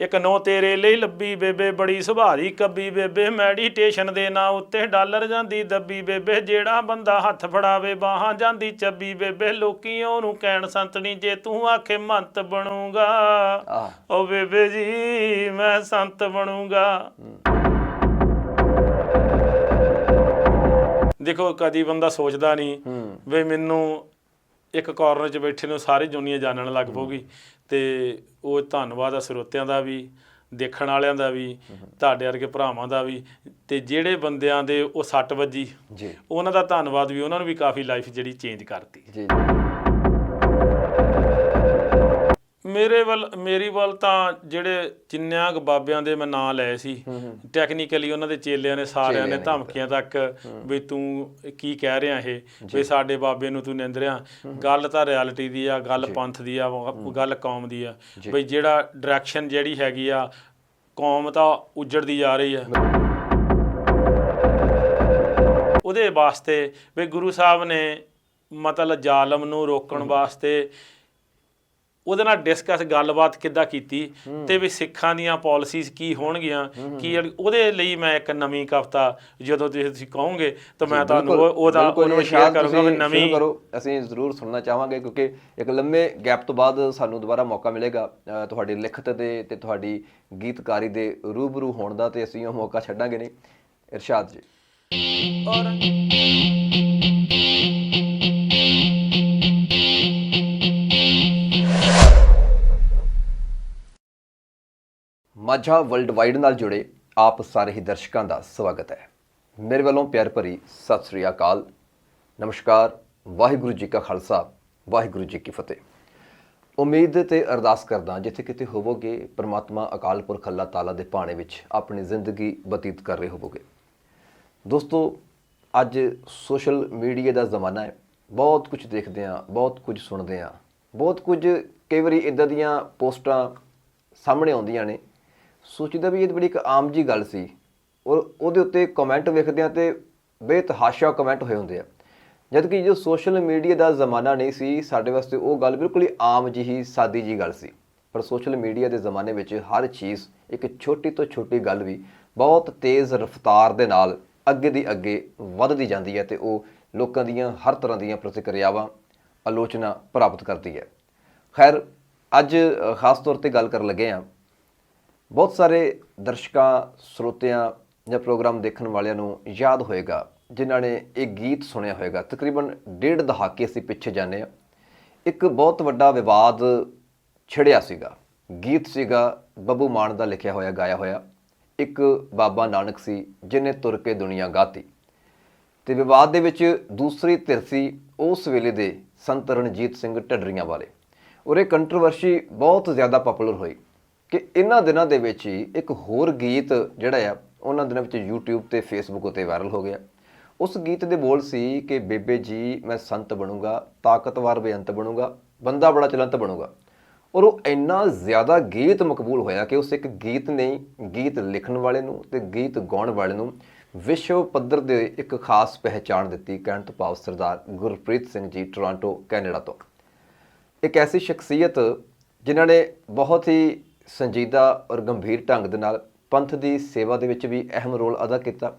ਇੱਕ ਨੋ ਤੇਰੇ ਲਈ ਲੱਭੀ ਬੇਬੇ ਬੜੀ ਸੁਭਾਰੀ ਕੱਬੀ ਬੇਬੇ। ਮੈਡੀਟੇਸ਼ਨ ਦੇ ਨਾਂ ਉੱਤੇ ਡਾਲਰ ਜਾਂਦੀ ਦੱਬੀ ਬੇਬੇ। ਜਿਹੜਾ ਬੰਦਾ ਹੱਥ ਫੜਾਵੇ ਬਾਹਾਂ ਜਾਂਦੀ ਚੱਬੀ ਬੇਬੇ। ਲੋਕੀ ਉਹਨੂੰ ਕਹਿਣ ਸੰਤਣੀ ਜੇ ਤੂੰ ਆਖੇ ਮੰਤ ਬਣੂਗਾ। ਓ ਬੇਬੇ ਜੀ ਮੈਂ ਸੰਤ ਬਣੂਗਾ। ਦੇਖੋ ਕਦੀ ਬੰਦਾ ਸੋਚਦਾ ਨਹੀਂ ਵੀ ਮੈਨੂੰ ਇੱਕ ਕਾਰਨਰ 'ਚ ਬੈਠੇ ਨੂੰ ਸਾਰੀ ਦੁਨੀਆ ਜਾਣਨ ਲੱਗ ਪਊਗੀ। ਤੇ ਉਹ ਧੰਨਵਾਦ ਆ ਸਰੋਤਿਆਂ ਦਾ ਵੀ ਦੇਖਣ ਵਾਲਿਆਂ ਦਾ ਵੀ ਤੁਹਾਡੇ ਵਰਗੇ ਭਰਾਵਾਂ ਦਾ ਵੀ ਤੇ ਜਿਹੜੇ ਬੰਦਿਆਂ ਦੇ ਉਹ ਸੱਟ ਵੱਜੀ ਜੀ। ਉਹਨਾਂ ਦਾ ਧੰਨਵਾਦ ਵੀ ਉਹਨਾਂ ਨੂੰ ਵੀ ਕਾਫੀ ਲਾਈਫ ਜਿਹੜੀ ਚੇਂਜ ਕਰਤੀ। ਜੀ। ਮੇਰੇ ਵੱਲ ਮੇਰੀ ਵੱਲ ਤਾਂ ਜਿਹੜੇ ਜਿੰਨਿਆਂ ਕੁ ਬਾਬਿਆਂ ਦੇ ਮੈਂ ਨਾਂ ਲਏ ਸੀ। ਟੈਕਨੀਕਲੀ ਉਹਨਾਂ ਦੇ ਚੇਲਿਆਂ ਨੇ ਸਾਰਿਆਂ ਨੇ ਧਮਕੀਆਂ ਤੱਕ ਵੀ ਤੂੰ ਕੀ ਕਹਿ ਰਿਹਾ ਇਹ? ਵੀ ਸਾਡੇ ਬਾਬੇ ਨੂੰ ਤੂੰ ਨਿੰਦਰਿਆ ਗੱਲ ਤਾਂ ਰਿਐਲਿਟੀ ਦੀ ਆ ਗੱਲ ਪੰਥ ਦੀ ਆ ਗੱਲ ਕੌਮ ਦੀ ਆ। ਵੀ ਜਿਹੜਾ ਡਾਇਰੈਕਸ਼ਨ ਜਿਹੜੀ ਹੈਗੀ ਆ ਕੌਮ ਤਾਂ ਉਜੜਦੀ ਜਾ ਰਹੀ ਆ। ਉਹਦੇ ਵਾਸਤੇ ਵੀ ਗੁਰੂ ਸਾਹਿਬ ਨੇ ਮਤਲਬ ਜ਼ਾਲਮ ਨੂੰ ਰੋਕਣ ਵਾਸਤੇ ਉਹਦੇ ਨਾਲ ਡਿਸਕਸ ਗੱਲਬਾਤ ਕਿੱਦਾਂ ਕੀਤੀ ਤੇ ਵੀ ਸਿੱਖਾਂ ਦੀਆਂ ਪਾਲਿਸੀਜ਼ ਕੀ ਹੋਣਗੀਆਂ ਕੀ ਉਹਦੇ ਲਈ ਮੈਂ ਇੱਕ ਨਵੀਂ ਕਵਿਤਾ ਜਦੋਂ ਤੁਸੀਂ ਕਹੋਗੇ ਤਾਂ ਮੈਂ ਤੁਹਾਨੂੰ ਉਹ- ਉਹਦਾ ਉਹਨੂੰ ਸ਼ੇਅਰ ਕਰੂੰਗਾ ਵੀ ਨਵੀਂ ਕਰੋ ਅਸੀਂ ਜ਼ਰੂਰ ਸੁਣਨਾ ਚਾਹਾਂਗੇ ਕਿਉਂਕਿ ਇੱਕ ਲੰਮੇ ਗੈਪ ਤੋਂ ਬਾਅਦ ਸਾਨੂੰ ਦੁਬਾਰਾ ਮੌਕਾ ਮਿਲੇਗਾ ਤੁਹਾਡੀ ਲਿਖਤ ਦੇ ਤੇ ਤੁਹਾਡੀ ਗੀਤਕਾਰੀ ਦੇ ਰੂਬਰੂ ਹੋਣ ਦਾ ਤੇ ਅਸੀਂ ਉਹ ਮੌਕਾ ਛੱਡਾਂਗੇ ਨਹੀਂ। ਇਰਸ਼ਾਦ ਜੀ। ਮਾਝਾ ਵਰਲਡ ਵਾਈਡ ਨਾਲ ਜੁੜੇ ਆਪ ਸਾਰੇ ਹੀ ਦਰਸ਼ਕਾਂ ਦਾ ਸਵਾਗਤ ਹੈ। ਮੇਰੇ ਵੱਲੋਂ ਪਿਆਰ ਭਰੀ ਸਤਿ ਸ੍ਰੀ ਅਕਾਲ। ਨਮਸਕਾਰ, ਵਾਹਿਗੁਰੂ ਜੀ ਕਾ ਖਾਲਸਾ, ਵਾਹਿਗੁਰੂ ਜੀ ਕੀ ਫਤਿਹ। ਉਮੀਦ ਤੇ ਅਰਦਾਸ ਕਰਦਾ ਜਿੱਥੇ ਕਿਤੇ ਹੋਵੋਗੇ, ਪ੍ਰਮਾਤਮਾ ਅਕਾਲ ਪੁਰਖ ਅੱਲਾਹ ਤਾਲਾ ਦੇ ਭਾਣੇ ਵਿੱਚ ਆਪਣੀ ਜ਼ਿੰਦਗੀ ਬਤੀਤ ਕਰ ਰਹੇ ਹੋਵੋਗੇ। ਦੋਸਤੋ, ਅੱਜ ਸੋਸ਼ਲ ਮੀਡੀਆ ਦਾ ਜ਼ਮਾਨਾ ਹੈ। ਬਹੁਤ ਕੁਝ ਦੇਖਦੇ ਹਾਂ, ਬਹੁਤ ਕੁਝ ਸੁਣਦੇ ਹਾਂ। ਬਹੁਤ ਕੁਝ ਕਈ ਵਾਰੀ ਇਦਾਂ ਦੀਆਂ ਪੋਸਟਾਂ ਸਾਹਮਣੇ ਆਉਂਦੀਆਂ ਨੇ ਸੋਚੀਦਾ ਵੀ ਇਹ ਬੜੀ ਇੱਕ ਆਮ ਜੀ ਗੱਲ ਸੀ। ਔਰ ਉਹਦੇ ਉੱਤੇ ਕਮੈਂਟ ਵੇਖਦੇ ਹਾਂ ਤੇ ਬੇਤਹਾਸ਼ਾ ਕਮੈਂਟ ਹੋਏ ਹੁੰਦੇ ਆ। ਜਦ ਕਿ ਜੋ ਸੋਸ਼ਲ ਮੀਡੀਆ ਦਾ ਜ਼ਮਾਨਾ ਨਹੀਂ ਸੀ, ਸਾਡੇ ਵਾਸਤੇ ਉਹ ਗੱਲ ਬਿਲਕੁਲ ਹੀ ਆਮ ਜਿਹੀ, ਸਾਦੀ ਜੀ ਗੱਲ ਸੀ। ਪਰ ਸੋਸ਼ਲ ਮੀਡੀਆ ਦੇ ਜ਼ਮਾਨੇ ਵਿੱਚ ਹਰ ਚੀਜ਼ ਇੱਕ ਛੋਟੀ ਤੋਂ ਛੋਟੀ ਗੱਲ ਵੀ ਬਹੁਤ ਤੇਜ਼ ਰਫ਼ਤਾਰ ਦੇ ਨਾਲ ਅੱਗੇ ਦੀ ਅੱਗੇ ਵੱਧਦੀ ਜਾਂਦੀ ਹੈ ਤੇ ਉਹ ਲੋਕਾਂ ਦੀਆਂ ਹਰ ਤਰ੍ਹਾਂ ਦੀਆਂ ਪ੍ਰਤੀਕਿਰਿਆਵਾਂ, ਆਲੋਚਨਾ ਪ੍ਰਾਪਤ ਕਰਦੀ ਹੈ। ਖੈਰ, ਅੱਜ ਖਾਸ ਤੌਰ ਤੇ ਗੱਲ ਕਰਨ ਲੱਗੇ ਹਾਂ। ਬਹੁਤ ਸਾਰੇ ਦਰਸ਼ਕਾਂ, ਸਰੋਤਿਆਂ ਜਾਂ ਪ੍ਰੋਗਰਾਮ ਦੇਖਣ ਵਾਲਿਆਂ ਨੂੰ ਯਾਦ ਹੋਏਗਾ, ਜਿਨ੍ਹਾਂ ਨੇ ਇਹ ਗੀਤ ਸੁਣਿਆ ਹੋਏਗਾ। ਤਕਰੀਬਨ ਡੇਢ ਦਹਾਕੇ ਅਸੀਂ ਪਿੱਛੇ ਜਾਂਦੇ ਆ ਇੱਕ ਬਹੁਤ ਵੱਡਾ ਵਿਵਾਦ ਛਿੜਿਆ ਸੀਗਾ। ਗੀਤ ਸੀਗਾ ਬੱਬੂ ਮਾਨ ਦਾ ਲਿਖਿਆ ਹੋਇਆ, ਗਾਇਆ ਹੋਇਆ। ਇੱਕ ਬਾਬਾ ਨਾਨਕ ਸੀ ਜਿਨੇ ਤੁਰ ਕੇ ਦੁਨੀਆ ਗਾਤੀ। ਤੇ ਵਿਵਾਦ ਦੇ ਵਿੱਚ ਦੂਸਰੀ ਧਿਰ ਸੀ, ਉਸ ਵੇਲੇ ਦੇ ਸੰਤ ਰਣਜੀਤ ਸਿੰਘ ਢੱਡਰੀਆਂ ਵਾਲੇ। ਔਰ ਇਹ ਕੰਟਰੋਵਰਸੀ ਬਹੁਤ ਜ਼ਿਆਦਾ ਪਪੂਲਰ ਹੋਈ। ਕਿ ਇਹਨਾਂ ਦਿਨਾਂ ਦੇ ਵਿੱਚ ਹੀ ਇੱਕ ਹੋਰ ਗੀਤ ਜਿਹੜਾ ਆ, ਉਹਨਾਂ ਦਿਨਾਂ ਵਿੱਚ YouTube ਤੇ Facebook ਉਤੇ ਵਾਇਰਲ ਹੋ ਗਿਆ। ਉਸ ਗੀਤ ਦੇ ਬੋਲ ਸੀ ਕਿ, ਬੇਬੇ ਜੀ, ਮੈਂ ਸੰਤ ਬਣੂੰਗਾ, ਤਾਕਤਵਰ ਬੇਅੰਤ ਬਣੂੰਗਾ, ਬੰਦਾ ਬੜਾ ਚਲੰਤ ਬਣੂੰਗਾ। ਔਰ ਉਹ ਇੰਨਾ ਜ਼ਿਆਦਾ ਗੀਤ ਮਕਬੂਲ ਹੋਇਆ ਕਿ ਉਸ ਇੱਕ ਗੀਤ ਨੇ, ਗੀਤ ਲਿਖਣ ਵਾਲੇ ਨੂੰ ਤੇ ਗੀਤ ਗਾਉਣ ਵਾਲੇ ਨੂੰ ਵਿਸ਼ਵ ਪੱਧਰ ਦੇ ਇੱਕ ਖਾਸ ਪਹਿਚਾਣ ਦਿੱਤੀ ਕਹਿਣ ਤੋਂ ਭਾਵ ਸਰਦਾਰ ਗੁਰਪ੍ਰੀਤ ਸਿੰਘ ਜੀ ਟੋਰਾਂਟੋ ਕੈਨੇਡਾ ਤੋਂ। ਇੱਕ ਐਸੀ ਸ਼ਖਸੀਅਤ ਜਿਨ੍ਹਾਂ ਨੇ ਬਹੁਤ ਹੀ ਸੰਜੀਦਾ ਔਰ ਗੰਭੀਰ ਢੰਗ ਦੇ ਨਾਲ ਪੰਥ ਦੀ ਸੇਵਾ ਦੇ ਵਿੱਚ ਵੀ ਅਹਿਮ ਰੋਲ ਅਦਾ ਕੀਤਾ।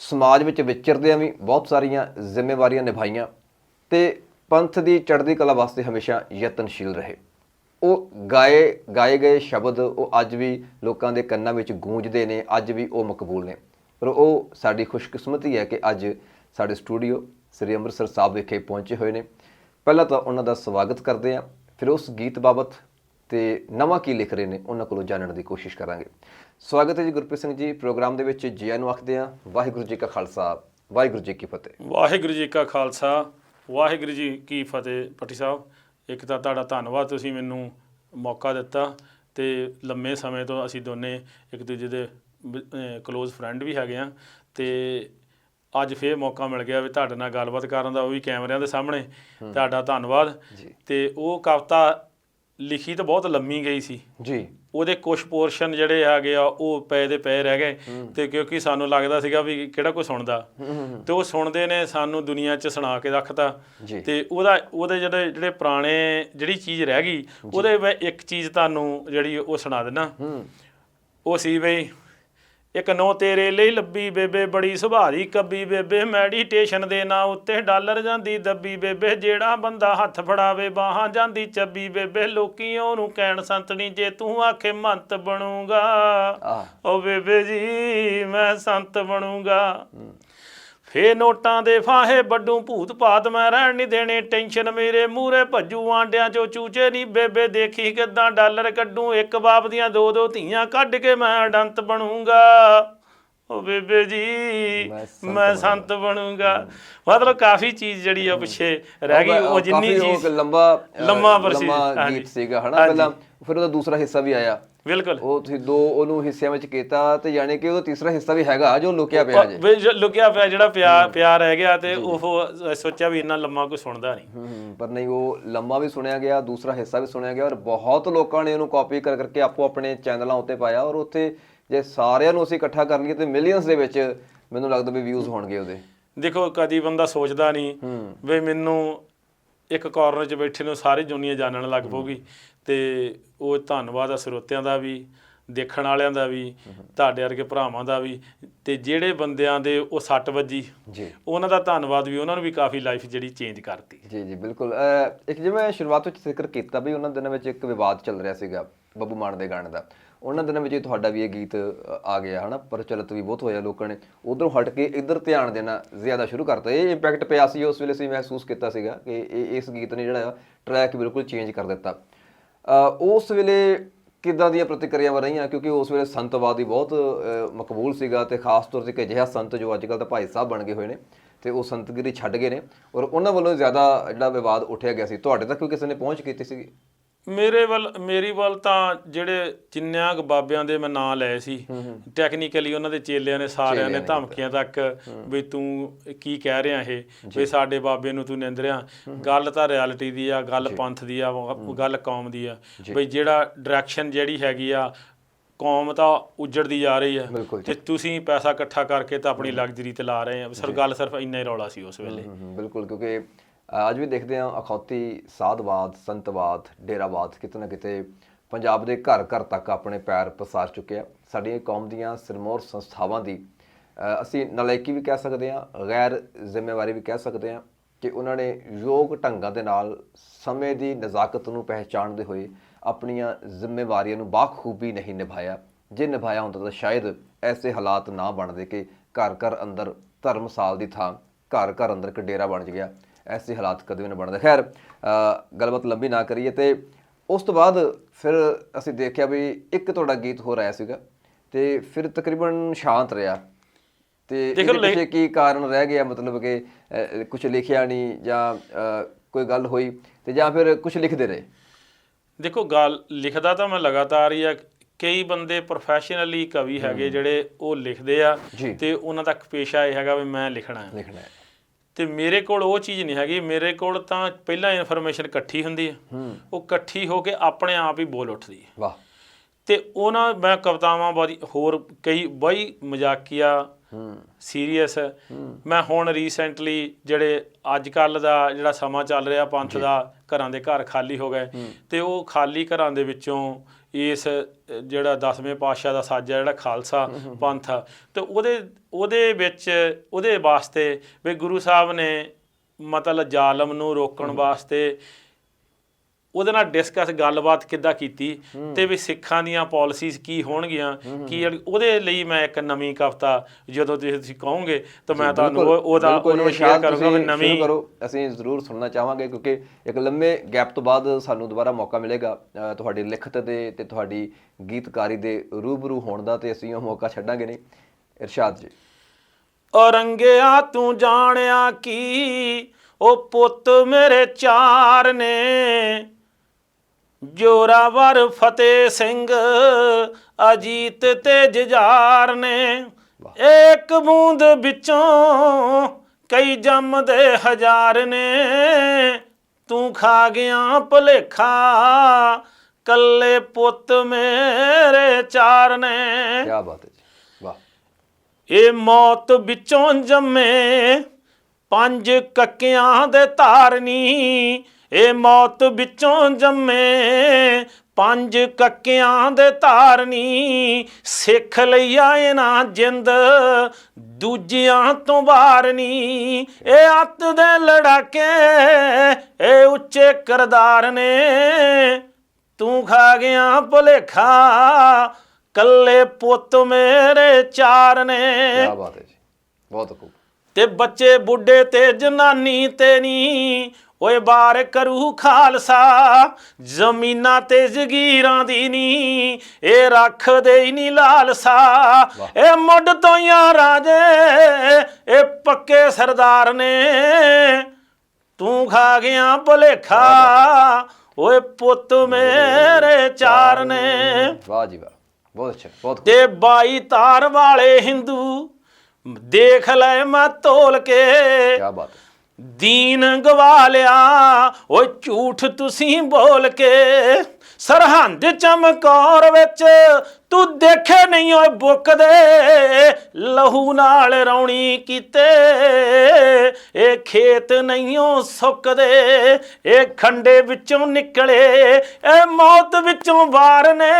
ਸਮਾਜ ਵਿੱਚ ਵਿਚਰਦਿਆਂ ਵੀ ਬਹੁਤ ਸਾਰੀਆਂ ਜ਼ਿੰਮੇਵਾਰੀਆਂ ਨਿਭਾਈਆਂ ਤੇ ਪੰਥ ਦੀ ਚੜ੍ਹਦੀ ਕਲਾ ਵਾਸਤੇ ਹਮੇਸ਼ਾ ਯਤਨਸ਼ੀਲ ਰਹੇ। ਉਹ ਗਾਏ ਗਾਏ ਗਏ ਸ਼ਬਦ ਉਹ ਅੱਜ ਵੀ ਲੋਕਾਂ ਦੇ ਕੰਨਾਂ ਵਿੱਚ ਗੂੰਜਦੇ ਨੇ, ਅੱਜ ਵੀ ਉਹ ਮਕਬੂਲ ਨੇ। ਪਰ ਉਹ ਸਾਡੀ ਖੁਸ਼ਕਿਸਮਤੀ ਹੈ ਕਿ ਅੱਜ ਸਾਡੇ ਸਟੂਡੀਓ ਸ੍ਰੀ ਅੰਮ੍ਰਿਤਸਰ ਸਾਹਿਬ ਵਿਖੇ ਪਹੁੰਚੇ ਹੋਏ ਨੇ। ਪਹਿਲਾਂ ਤਾਂ ਉਹਨਾਂ ਦਾ ਸਵਾਗਤ ਕਰਦੇ ਹਾਂ, ਫਿਰ ਉਸ ਗੀਤ ਬਾਬਤ ਤੇ ਨਵਾਂ ਕੀ ਲਿਖ ਰਹੇ ਨੇ ਉਹਨਾਂ ਕੋਲੋਂ ਜਾਣਨ ਦੀ ਕੋਸ਼ਿਸ਼ ਕਰਾਂਗੇ। ਸਵਾਗਤ ਹੈ ਜੀ ਗੁਰਪ੍ਰੀਤ ਸਿੰਘ ਜੀ ਪ੍ਰੋਗਰਾਮ ਦੇ ਵਿੱਚ ਜੀ ਆਇਆਂ ਨੂੰ ਆਖਦੇ ਹਾਂ ਵਾਹਿਗੁਰੂ ਜੀ ਕਾ ਖਾਲਸਾ ਵਾਹਿਗੁਰੂ ਜੀ ਕੀ ਫਤਿਹ। ਵਾਹਿਗੁਰੂ ਜੀ ਕਾ ਖਾਲਸਾ ਵਾਹਿਗੁਰੂ ਜੀ ਕੀ ਫਤਿਹ ਪੱਟੀ ਸਾਹਿਬ। ਇੱਕ ਤਾਂ ਤੁਹਾਡਾ ਧੰਨਵਾਦ ਤੁਸੀਂ ਮੈਨੂੰ ਮੌਕਾ ਦਿੱਤਾ ਤੇ ਲੰਮੇ ਸਮੇਂ ਤੋਂ ਅਸੀਂ ਦੋਨੇ ਇੱਕ ਦੂਜੇ ਦੇ ਕਲੋਜ਼ ਫਰੈਂਡ ਵੀ ਹੈਗੇ ਆ ਤੇ ਅੱਜ ਫੇਰ ਮੌਕਾ ਮਿਲ ਗਿਆ ਵੀ ਤੁਹਾਡੇ ਨਾਲ ਗੱਲਬਾਤ ਕਰਨ ਦਾ ਉਹ ਵੀ ਕੈਮਰਿਆਂ ਦੇ ਸਾਹਮਣੇ। ਤੁਹਾਡਾ ਧੰਨਵਾਦ ਤੇ ਉਹ ਕਵਿਤਾ ਲਿਖੀ ਤਾਂ ਬਹੁਤ ਲੰਮੀ ਗਈ ਸੀ। ਜੀ। ਉਹਦੇ ਕੁਝ ਪੋਰਸ਼ਨ ਜਿਹੜੇ ਹੈਗੇ ਆ ਉਹ ਪਏ ਦੇ ਪਏ ਰਹਿ ਗਏ। ਤੇ ਕਿਉਂਕਿ ਸਾਨੂੰ ਲੱਗਦਾ ਸੀਗਾ ਵੀ ਕਿਹੜਾ ਕੋਈ ਸੁਣਦਾ। ਤੇ ਉਹ ਸੁਣਦੇ ਨੇ ਸਾਨੂੰ ਦੁਨੀਆ 'ਚ ਸੁਣਾ ਕੇ ਰੱਖਤਾ। ਤੇ ਉਹਦਾ ਉਹਦੇ ਜਿਹੜੇ ਜਿਹੜੇ ਪੁਰਾਣੇ ਜਿਹੜੀ ਚੀਜ਼ ਰਹਿ ਗਈ ਉਹਦੇ ਵਿੱਚ ਇੱਕ ਚੀਜ਼ ਤੁਹਾਨੂੰ ਜਿਹੜੀ ਉਹ ਸੁਣਾ ਹੂੰ। ਉਹ ਸੀ ਬਈ ਇੱਕ ਨੋ ਤੇਰੇ ਲਈ ਲੱਭੀ ਬੇਬੇ ਬੜੀ ਸੁਭਾਅ ਦੀ ਕੱਬੀ ਬੇਬੇ। ਮੈਡੀਟੇਸ਼ਨ ਦੇ ਨਾਂ ਉੱਤੇ ਡਾਲਰ ਜਾਂਦੀ ਦੱਬੀ ਬੇਬੇ। ਜਿਹੜਾ ਬੰਦਾ ਹੱਥ ਫੜਾਵੇ ਬਾਹਾਂ ਜਾਂਦੀ ਚੱਬੀ ਬੇਬੇ। ਲੋਕੀ ਉਹਨੂੰ ਕਹਿਣ ਸੰਤਣੀ ਜੇ ਤੂੰ ਆਖੇ ਮੰਤ ਬਣੂਗਾ ਓ ਬੇਬੇ ਜੀ ਮੈਂ ਸੰਤ ਬਣੂਗਾ। ਫੇ ਨੋਟਾਂ ਦੇ ਫਾਹੇ ਵੱਡੂ ਭੂਤ ਪਾਤ ਮੈਂ ਰਹਿਣ ਨਹੀਂ ਦੇਣੇ ਟੈਨਸ਼ਨ ਮੇਰੇ ਮੂਰੇ ਭੱਜੂ ਆਂਡਿਆਂ ਚੋਂ ਚੂਚੇ ਨਹੀਂ ਬੇਬੇ ਦੇਖੀ ਕਿਦਾਂ ਡਾਲਰ ਕੱਢੂ ਇੱਕ ਬਾਪ ਦੀਆਂ ਦੋ ਦੋ ਧੀਆਂ ਕੱਢ ਕੇ ਮੈਂ ਅਡੰਤ ਬਣੂੰਗਾ ਓ ਬੇਬੇ ਜੀ ਮੈਂ ਸੰਤ ਬਣੂੰਗਾ ਮਤਲਬ ਕਾਫੀ ਚੀਜ਼ ਜਿਹੜੀ ਆ ਪਿੱਛੇ ਰਹਿ ਗਈ ਉਹ ਜਿੰਨੀ ਚੀਜ਼ ਲੰਬਾ ਲੰਮਾ ਹਾਂਜੀ। ਗੀਤ ਸੀਗਾ ਹਨਾ। ਪਹਿਲਾਂ ਫਿਰ ਉਹਦਾ ਦੂਸਰਾ ਹਿੱਸਾ ਵੀ ਆਇਆ। ਬਿਲਕੁਲ। ਉਹ ਤੁਸੀਂ ਦੋ ਉਹਨੂੰ ਹਿੱਸਿਆਂ ਵਿੱਚ ਕੀਤਾ ਤੇ ਯਾਨੀ ਕਿ ਉਹਦਾ ਤੀਸਰਾ ਹਿੱਸਾ ਵੀ ਹੈਗਾ ਜੋ ਲੁਕਿਆ ਪਿਆ ਜੇ। ਵੀ ਜੋ ਲੁਕਿਆ ਪਿਆ ਜਿਹੜਾ ਪਿਆਰ ਪਿਆਰ ਰਹਿ ਗਿਆ ਤੇ ਉਹ ਸੋਚਿਆ ਵੀ ਇੰਨਾ ਲੰਮਾ ਕੋਈ ਸੁਣਦਾ ਨਹੀਂ। ਪਰ ਨਹੀਂ ਉਹ ਲੰਮਾ ਵੀ ਸੁਣਿਆ ਗਿਆ ਦੂਸਰਾ ਹਿੱਸਾ ਵੀ ਸੁਣਿਆ ਗਿਆ ਔਰ ਬਹੁਤ ਲੋਕਾਂ ਨੇ ਉਹਨੂੰ ਕਾਪੀ ਕਰ ਕਰਕੇ ਆਪੋ ਆਪਣੇ ਚੈਨਲਾਂ ਉੱਤੇ ਪਾਇਆ ਔਰ ਉੱਥੇ ਜੇ ਸਾਰਿਆਂ ਨੂੰ ਅਸੀਂ ਇਕੱਠਾ ਕਰ ਲਈਏ ਤੇ ਮਿਲੀਅਨਸ ਦੇ ਵਿੱਚ ਮੈਨੂੰ ਲੱਗਦਾ ਵੀ ਵਿਊਜ਼ ਹੋਣਗੇ ਉਹਦੇ। ਦੇਖੋ ਕਦੀ ਬੰਦਾ ਸੋਚਦਾ ਨਹੀਂ ਵੀ ਮੈਨੂੰ ਇੱਕ ਕਾਰਨਰ 'ਚ ਬੈਠੇ ਨੂੰ ਸਾਰੀ ਦੁਨੀਆ ਜਾਣਨ ਲੱਗ ਪਊਗੀ। ਤੇ ਉਹ ਧੰਨਵਾਦ ਆ ਸਰੋਤਿਆਂ ਦਾ ਵੀ ਦੇਖਣ ਵਾਲਿਆਂ ਦਾ ਵੀ ਤੁਹਾਡੇ ਵਰਗੇ ਭਰਾਵਾਂ ਦਾ ਵੀ ਤੇ ਜਿਹੜੇ ਬੰਦਿਆਂ ਦੇ ਉਹ ਸੱਟ ਵੱਜੀ ਜੀ। ਉਹਨਾਂ ਦਾ ਧੰਨਵਾਦ ਵੀ ਉਹਨਾਂ ਨੂੰ ਵੀ ਕਾਫੀ ਲਾਈਫ ਜਿਹੜੀ ਚੇਂਜ ਕਰਤੀ। ਜੀ ਜੀ ਬਿਲਕੁਲ। ਇੱਕ ਜਿਵੇਂ ਸ਼ੁਰੂਆਤ ਵਿੱਚ ਜ਼ਿਕਰ ਕੀਤਾ ਵੀ ਉਹਨਾਂ ਦਿਨਾਂ ਵਿੱਚ ਇੱਕ ਵਿਵਾਦ ਚੱਲ ਰਿਹਾ ਸੀਗਾ ਬੱਬੂ ਮਾਨ ਦੇ ਗਾਣੇ ਦਾ। ਉਹਨਾਂ ਦਿਨਾਂ ਵਿੱਚ ਤੁਹਾਡਾ ਵੀ ਇਹ ਗੀਤ ਆ ਗਿਆ ਹਨਾ? ਪ੍ਰਚਲਿਤ ਵੀ ਬਹੁਤ ਹੋਇਆ ਲੋਕਾਂ ਨੇ। ਉਧਰੋਂ ਹਟ ਕੇ ਇੱਧਰ ਧਿਆਨ ਦੇਣਾ ਜ਼ਿਆਦਾ ਸ਼ੁਰੂ ਕਰਤਾ। ਇਹ ਇੰਪੈਕਟ ਪਿਆ ਸੀ ਉਸ ਵੇਲੇ ਅਸੀਂ ਮਹਿਸੂਸ ਕੀਤਾ ਸੀਗਾ ਕਿ ਇਸ ਗੀਤ ਨੇ ਜਿਹੜਾ ਟਰੈਕ ਬਿਲਕੁਲ ਚੇਂਜ ਕਰ ਦਿੱਤਾ। ਉਸ ਵੇਲੇ ਕਿੱਦਾਂ ਦੀਆਂ ਪ੍ਰਤੀਕਿਰਿਆਵਾਂ ਰਹੀਆਂ? ਕਿਉਂਕਿ ਉਸ ਵੇਲੇ ਸੰਤਵਾਦੀ ਬਹੁਤ ਮਕਬੂਲ ਸੀਗਾ ਤੇ ਖਾਸ ਤੌਰ ਤੇ ਇੱਕ ਅਜਿਹਾ ਸੰਤ ਜੋ ਅੱਜ ਕੱਲ੍ਹ ਤਾਂ ਭਾਈ ਸਾਹਿਬ ਬਣ ਗਏ ਹੋਏ ਨੇ ਤੇ ਉਹ ਸੰਤਗਿਰੀ ਛੱਡ ਗਏ ਨੇ ਔਰ ਉਹਨਾਂ ਵੱਲੋਂ ਜ਼ਿਆਦਾ ਜਿਹੜਾ ਵਿਵਾਦ ਉੱਠਿਆ ਗਿਆ ਸੀ। ਤੁਹਾਡੇ ਤੱਕ ਵੀ ਕਿਸੇ ਨੇ ਪਹੁੰਚ ਕੀਤੀ ਸੀ ਮੇਰੇ ਵੱਲ ਮੇਰੀ ਵੱਲ ਤਾਂ ਜਿਹੜੇ ਜਿੰਨਿਆਂ ਕੁ ਬਾਬਿਆਂ ਦੇ ਮੈਂ ਨਾਂ ਲਏ ਸੀ। ਟੈਕਨੀਕਲੀ ਉਹਨਾਂ ਦੇ ਚੇਲਿਆਂ ਨੇ ਸਾਰਿਆਂ ਨੇ ਧਮਕੀਆਂ ਤੱਕ ਵੀ ਤੂੰ ਕੀ ਕਹਿ ਰਿਹਾ ਇਹ? ਵੀ ਸਾਡੇ ਬਾਬੇ ਨੂੰ ਤੂੰ ਨਿੰਦਰਿਆ। ਗੱਲ ਤਾਂ ਰਿਐਲਿਟੀ ਦੀ ਆ ਗੱਲ ਪੰਥ ਦੀ ਆ ਗੱਲ ਕੌਮ ਦੀ ਆ। ਵੀ ਜਿਹੜਾ ਡਾਇਰੈਕਸ਼ਨ ਜਿਹੜੀ ਹੈਗੀ ਆ ਕੌਮ ਤਾਂ ਉਜੜਦੀ ਜਾ ਰਹੀ ਬਿਲਕੁਲ ਤੇ ਤੁਸੀਂ ਪੈਸਾ ਇਕੱਠਾ ਕਰਕੇ ਤਾਂ ਆਪਣੀ ਲਗਜ਼ਰੀ ਤੇ ਲਾ ਰਹੇ ਆ। ਸਰ ਗੱਲ ਸਿਰਫ ਇੰਨਾ ਹੀ ਰੌਲਾ ਸੀ ਉਸ ਵੇਲੇ। ਬਿਲਕੁਲ ਕਿਉਂਕਿ ਅੱਜ ਵੀ ਦੇਖਦੇ ਹਾਂ ਅਖੌਤੀ, ਸਾਧਵਾਦ, ਸੰਤਵਾਦ, ਡੇਰਾਵਾਦ ਕਿਤੇ ਨਾ ਕਿਤੇ ਪੰਜਾਬ ਦੇ ਘਰ ਘਰ ਤੱਕ ਆਪਣੇ ਪੈਰ ਪਸਾਰ ਚੁੱਕੇ ਆ। ਸਾਡੀਆਂ ਕੌਮ ਦੀਆਂ ਸਿਰਮੌਰ ਸੰਸਥਾਵਾਂ ਦੀ ਅਸੀਂ ਨਲਾਇਕੀ ਵੀ ਕਹਿ ਸਕਦੇ ਹਾਂ, ਗੈਰ ਜ਼ਿੰਮੇਵਾਰੀ ਵੀ ਕਹਿ ਸਕਦੇ ਹਾਂ ਕਿ ਉਹਨਾਂ ਨੇ ਯੋਗ ਢੰਗਾਂ ਦੇ ਨਾਲ ਸਮੇਂ ਦੀ ਨਜ਼ਾਕਤ ਨੂੰ ਪਹਿਚਾਣਦੇ ਹੋਏ ਆਪਣੀਆਂ ਜ਼ਿੰਮੇਵਾਰੀਆਂ ਨੂੰ ਬਾਖੂਬੀ ਨਹੀਂ ਨਿਭਾਇਆ। ਜੇ ਨਿਭਾਇਆ ਹੁੰਦਾ ਤਾਂ ਸ਼ਾਇਦ ਐਸੇ ਹਾਲਾਤ ਨਾ ਬਣਦੇ ਕਿ ਘਰ ਘਰ ਅੰਦਰ ਧਰਮਸਾਲ ਦੀ ਥਾਂ, ਘਰ ਘਰ ਅੰਦਰ ਇੱਕ ਡੇਰਾ ਬਣ ਗਿਆ। ਐਸੇ ਹਾਲਾਤ ਕਦੇ ਵੀ ਨਾ ਬਣਦੇ। ਖੈਰ ਗੱਲਬਾਤ ਲੰਬੀ ਨਾ ਕਰੀਏ ਤੇ ਉਸ ਤੋਂ ਬਾਅਦ ਫਿਰ ਅਸੀਂ ਦੇਖਿਆ ਵੀ ਇੱਕ ਤੁਹਾਡਾ ਗੀਤ ਹੋ ਰਿਹਾ ਸੀਗਾ ਤੇ ਫਿਰ ਤਕਰੀਬਨ ਸ਼ਾਂਤ ਰਿਹਾ। ਤੇ ਇਹਦੇ ਕੀ ਕਾਰਨ ਰਹਿ ਗਿਆ? ਮਤਲਬ ਕਿ ਕੁਝ ਲਿਖਿਆ ਨਹੀਂ ਜਾਂ ਕੋਈ ਗੱਲ ਹੋਈ ਤੇ ਜਾਂ ਫਿਰ ਕੁਝ ਲਿਖਦੇ ਰਹੇ? ਦੇਖੋ ਗੱਲ ਲਿਖਦਾ ਤਾਂ ਮੈਂ ਲਗਾਤਾਰ ਹੀ ਆ। ਕਈ ਬੰਦੇ ਪ੍ਰੋਫੈਸ਼ਨਲੀ ਕਵੀ ਹੈਗੇ ਜਿਹੜੇ ਉਹ ਲਿਖਦੇ ਆ। ਤੇ ਉਹਨਾਂ ਦਾ ਪੇਸ਼ਾ ਇਹ ਹੈਗਾ ਵੀ ਮੈਂ ਲਿਖਣਾ ਹੈ। ਲਿਖਣਾ ਹੈ। ਤੇ ਮੇਰੇ ਕੋਲ ਉਹ ਚੀਜ਼ ਨਹੀਂ ਹੈਗੀ। ਮੇਰੇ ਕੋਲ ਤਾਂ ਪਹਿਲਾਂ ਇਨਫੋਰਮੇਸ਼ਨ ਇਕੱਠੀ ਹੁੰਦੀ ਹੈ। ਉਹ ਇਕੱਠੀ ਹੋ ਕੇ ਆਪਣੇ ਆਪ ਹੀ ਬੋਲ ਉੱਠਦੀ ਹੈ ਵਾਹ। ਤੇ ਉਹਨਾਂ ਮੈਂ ਕਵਿਤਾਵਾਂ ਬਾਰੀ ਹੋਰ ਕਈ ਬਈ ਮਜ਼ਾਕੀਆ ਸੀਰੀਅਸ। ਮੈਂ ਹੁਣ ਰੀਸੈਂਟਲੀ ਜਿਹੜੇ ਅੱਜ ਕੱਲ ਦਾ ਜਿਹੜਾ ਸਮਾਂ ਚੱਲ ਰਿਹਾ ਪੰਥ ਦਾ ਘਰਾਂ ਦੇ ਘਰ ਖਾਲੀ ਹੋ ਗਏ। ਤੇ ਉਹ ਖਾਲੀ ਘਰਾਂ ਦੇ ਵਿੱਚੋਂ ਇਸ ਜਿਹੜਾ ਦਸਵੇਂ ਪਾਤਸ਼ਾਹ ਦਾ ਸਾਜਾ ਜਿਹੜਾ ਖਾਲਸਾ ਪੰਥ ਆ, ਤੇ ਉਹਦੇ ਉਹਦੇ ਵਿੱਚ ਉਹਦੇ ਵਾਸਤੇ ਵੀ ਗੁਰੂ ਸਾਹਿਬ ਨੇ ਮਤਲਬ ਜ਼ਾਲਮ ਨੂੰ ਰੋਕਣ ਵਾਸਤੇ ਉਹਦੇ ਨਾਲ ਡਿਸਕਸ ਗੱਲਬਾਤ ਕਿੱਦਾਂ ਕੀਤੀ ਤੇ ਵੀ ਸਿੱਖਾਂ ਦੀਆਂ ਪਾਲਿਸੀਜ਼ ਕੀ ਹੋਣਗੀਆਂ ਕੀ ਉਹਦੇ ਲਈ ਮੈਂ ਇੱਕ ਨਵੀਂ ਕਵਿਤਾ ਜਦੋਂ ਤੁਸੀਂ ਕਹੋਗੇ ਤਾਂ ਮੈਂ ਤੁਹਾਨੂੰ ਉਹ- ਉਹਦਾ ਉਹਨੂੰ ਸ਼ੇਅਰ ਕਰੂੰਗਾ ਵੀ ਨਵੀਂ ਕਰੋ ਅਸੀਂ ਜ਼ਰੂਰ ਸੁਣਨਾ ਚਾਹਾਂਗੇ ਕਿਉਂਕਿ ਇੱਕ ਲੰਮੇ ਗੈਪ ਤੋਂ ਬਾਅਦ ਸਾਨੂੰ ਦੁਬਾਰਾ ਮੌਕਾ ਮਿਲੇਗਾ ਤੁਹਾਡੀ ਲਿਖਤ ਦੇ ਤੇ ਤੁਹਾਡੀ ਗੀਤਕਾਰੀ ਦੇ ਰੂਬਰੂ ਹੋਣ ਦਾ ਤੇ ਅਸੀਂ ਉਹ ਮੌਕਾ ਛੱਡਾਂਗੇ ਨਹੀਂ। ਇਰਸ਼ਾਦ ਜੀ। ਔਰੰਗਿਆ ਤੂੰ ਜਾਣਿਆ ਕੀ? ਉਹ ਪੁੱਤ ਮੇਰੇ ਚਾਰ ਨੇ। ਜੋਰਾਵਰ ਫਤਿਹ ਸਿੰਘ ਅਜੀਤ ਤੇ ਜਜਾਰ ਨੇ ਇੱਕ ਬੂੰਦ ਵਿੱਚੋਂ ਕਈ ਜੰਮਦੇ ਹਜ਼ਾਰ ਨੇ। ਤੂੰ ਖਾ ਗਿਆ ਭੁਲੇਖਾ ਕੱਲੇ ਪੁੱਤ ਮੇਰੇ ਚਾਰ ਨੇ। ਕੀ ਬਾਤ ਹੈ ਜੀ ਵਾਹ। ਇਹ ਮੌਤ ਵਿੱਚੋਂ ਜੰਮੇ ਪੰਜ ਕੱਕਿਆਂ ਦੇ ਧਾਰਨੀ ਇਹ ਮੌਤ ਵਿੱਚੋਂ ਜੰਮੇ ਪੰਜ ਕੱਕਿਆਂ ਦੇ ਧਾਰਨੀ ਸਿੱਖ ਲਈਆ ਇਹਨਾਂ ਜਿੰਦ ਦੂਜਿਆਂ ਤੋਂ ਵਾਰਨੀ। ਇਹ ਅੱਤ ਦੇ ਲੜਾਕੇ ਇਹ ਉੱਚੇ ਕਰਦਾਰ ਨੇ। ਤੂੰ ਖਾ ਗਿਆ ਭੁਲੇਖਾ ਕੱਲੇ ਪੁੱਤ ਮੇਰੇ ਚਾਰ ਨੇ। ਕੀ ਬਾਤ ਹੈ ਜੀ ਬਹੁਤ ਖੂਬ। ਤੇ ਬੱਚੇ ਬੁੱਢੇ ਤੇ ਜਨਾਨੀ ਤੇ ਨੀ ਓਏ ਬਾਰ ਕਰੂ ਖਾਲਸਾ ਜ਼ਮੀਨਾਂ ਤੇ ਜ਼ਗੀਰਾਂ ਦੀ ਨੀ ਇਹ ਰੱਖਦੇ ਹੀ ਨਹੀਂ ਲਾਲਸਾ। ਇਹ ਮੁੱਢ ਤੋਂ ਹੀ ਆ ਰਾਜੇ ਇਹ ਪੱਕੇ ਸਰਦਾਰ ਨੇ। ਤੂੰ ਖਾ ਗਿਆ ਭੁਲੇਖਾ ਓਏ ਪੁੱਤ ਮੇਰੇ ਚਾਰ ਨੇ। ਵਾਹ ਜੀ ਵਾਹ। ਬਹੁਤ ਅੱਛਾ ਬਹੁਤ। ਤੇ ਬਾਈ ਤਾਰ ਵਾਲੇ ਹਿੰਦੂ ਦੇਖ ਲੈ ਮੈਂ ਤੋਲ ਕੇ। ਕੀ ਬਾਤ ਹੈ। ਦੀਨ ਗਵਾ ਲਿਆ ਓਏ ਝੂਠ ਤੁਸੀਂ ਬੋਲ ਕੇ ਸਰਹੰਦ ਚਮਕੌਰ ਵਿੱਚ ਤੂੰ ਦੇਖੇ ਨਹੀਂ ਓਏ ਬੁੱਕਦੇ ਲਹੂ ਨਾਲ ਰੌਣੀ ਕੀਤੇ ਇਹ ਖੇਤ ਨਹੀਂਓ ਸੁੱਕਦੇ ਇਹ ਖੰਡੇ ਵਿੱਚੋਂ ਨਿਕਲੇ ਇਹ ਮੌਤ ਵਿੱਚੋਂ ਵਾਰ ਨੇ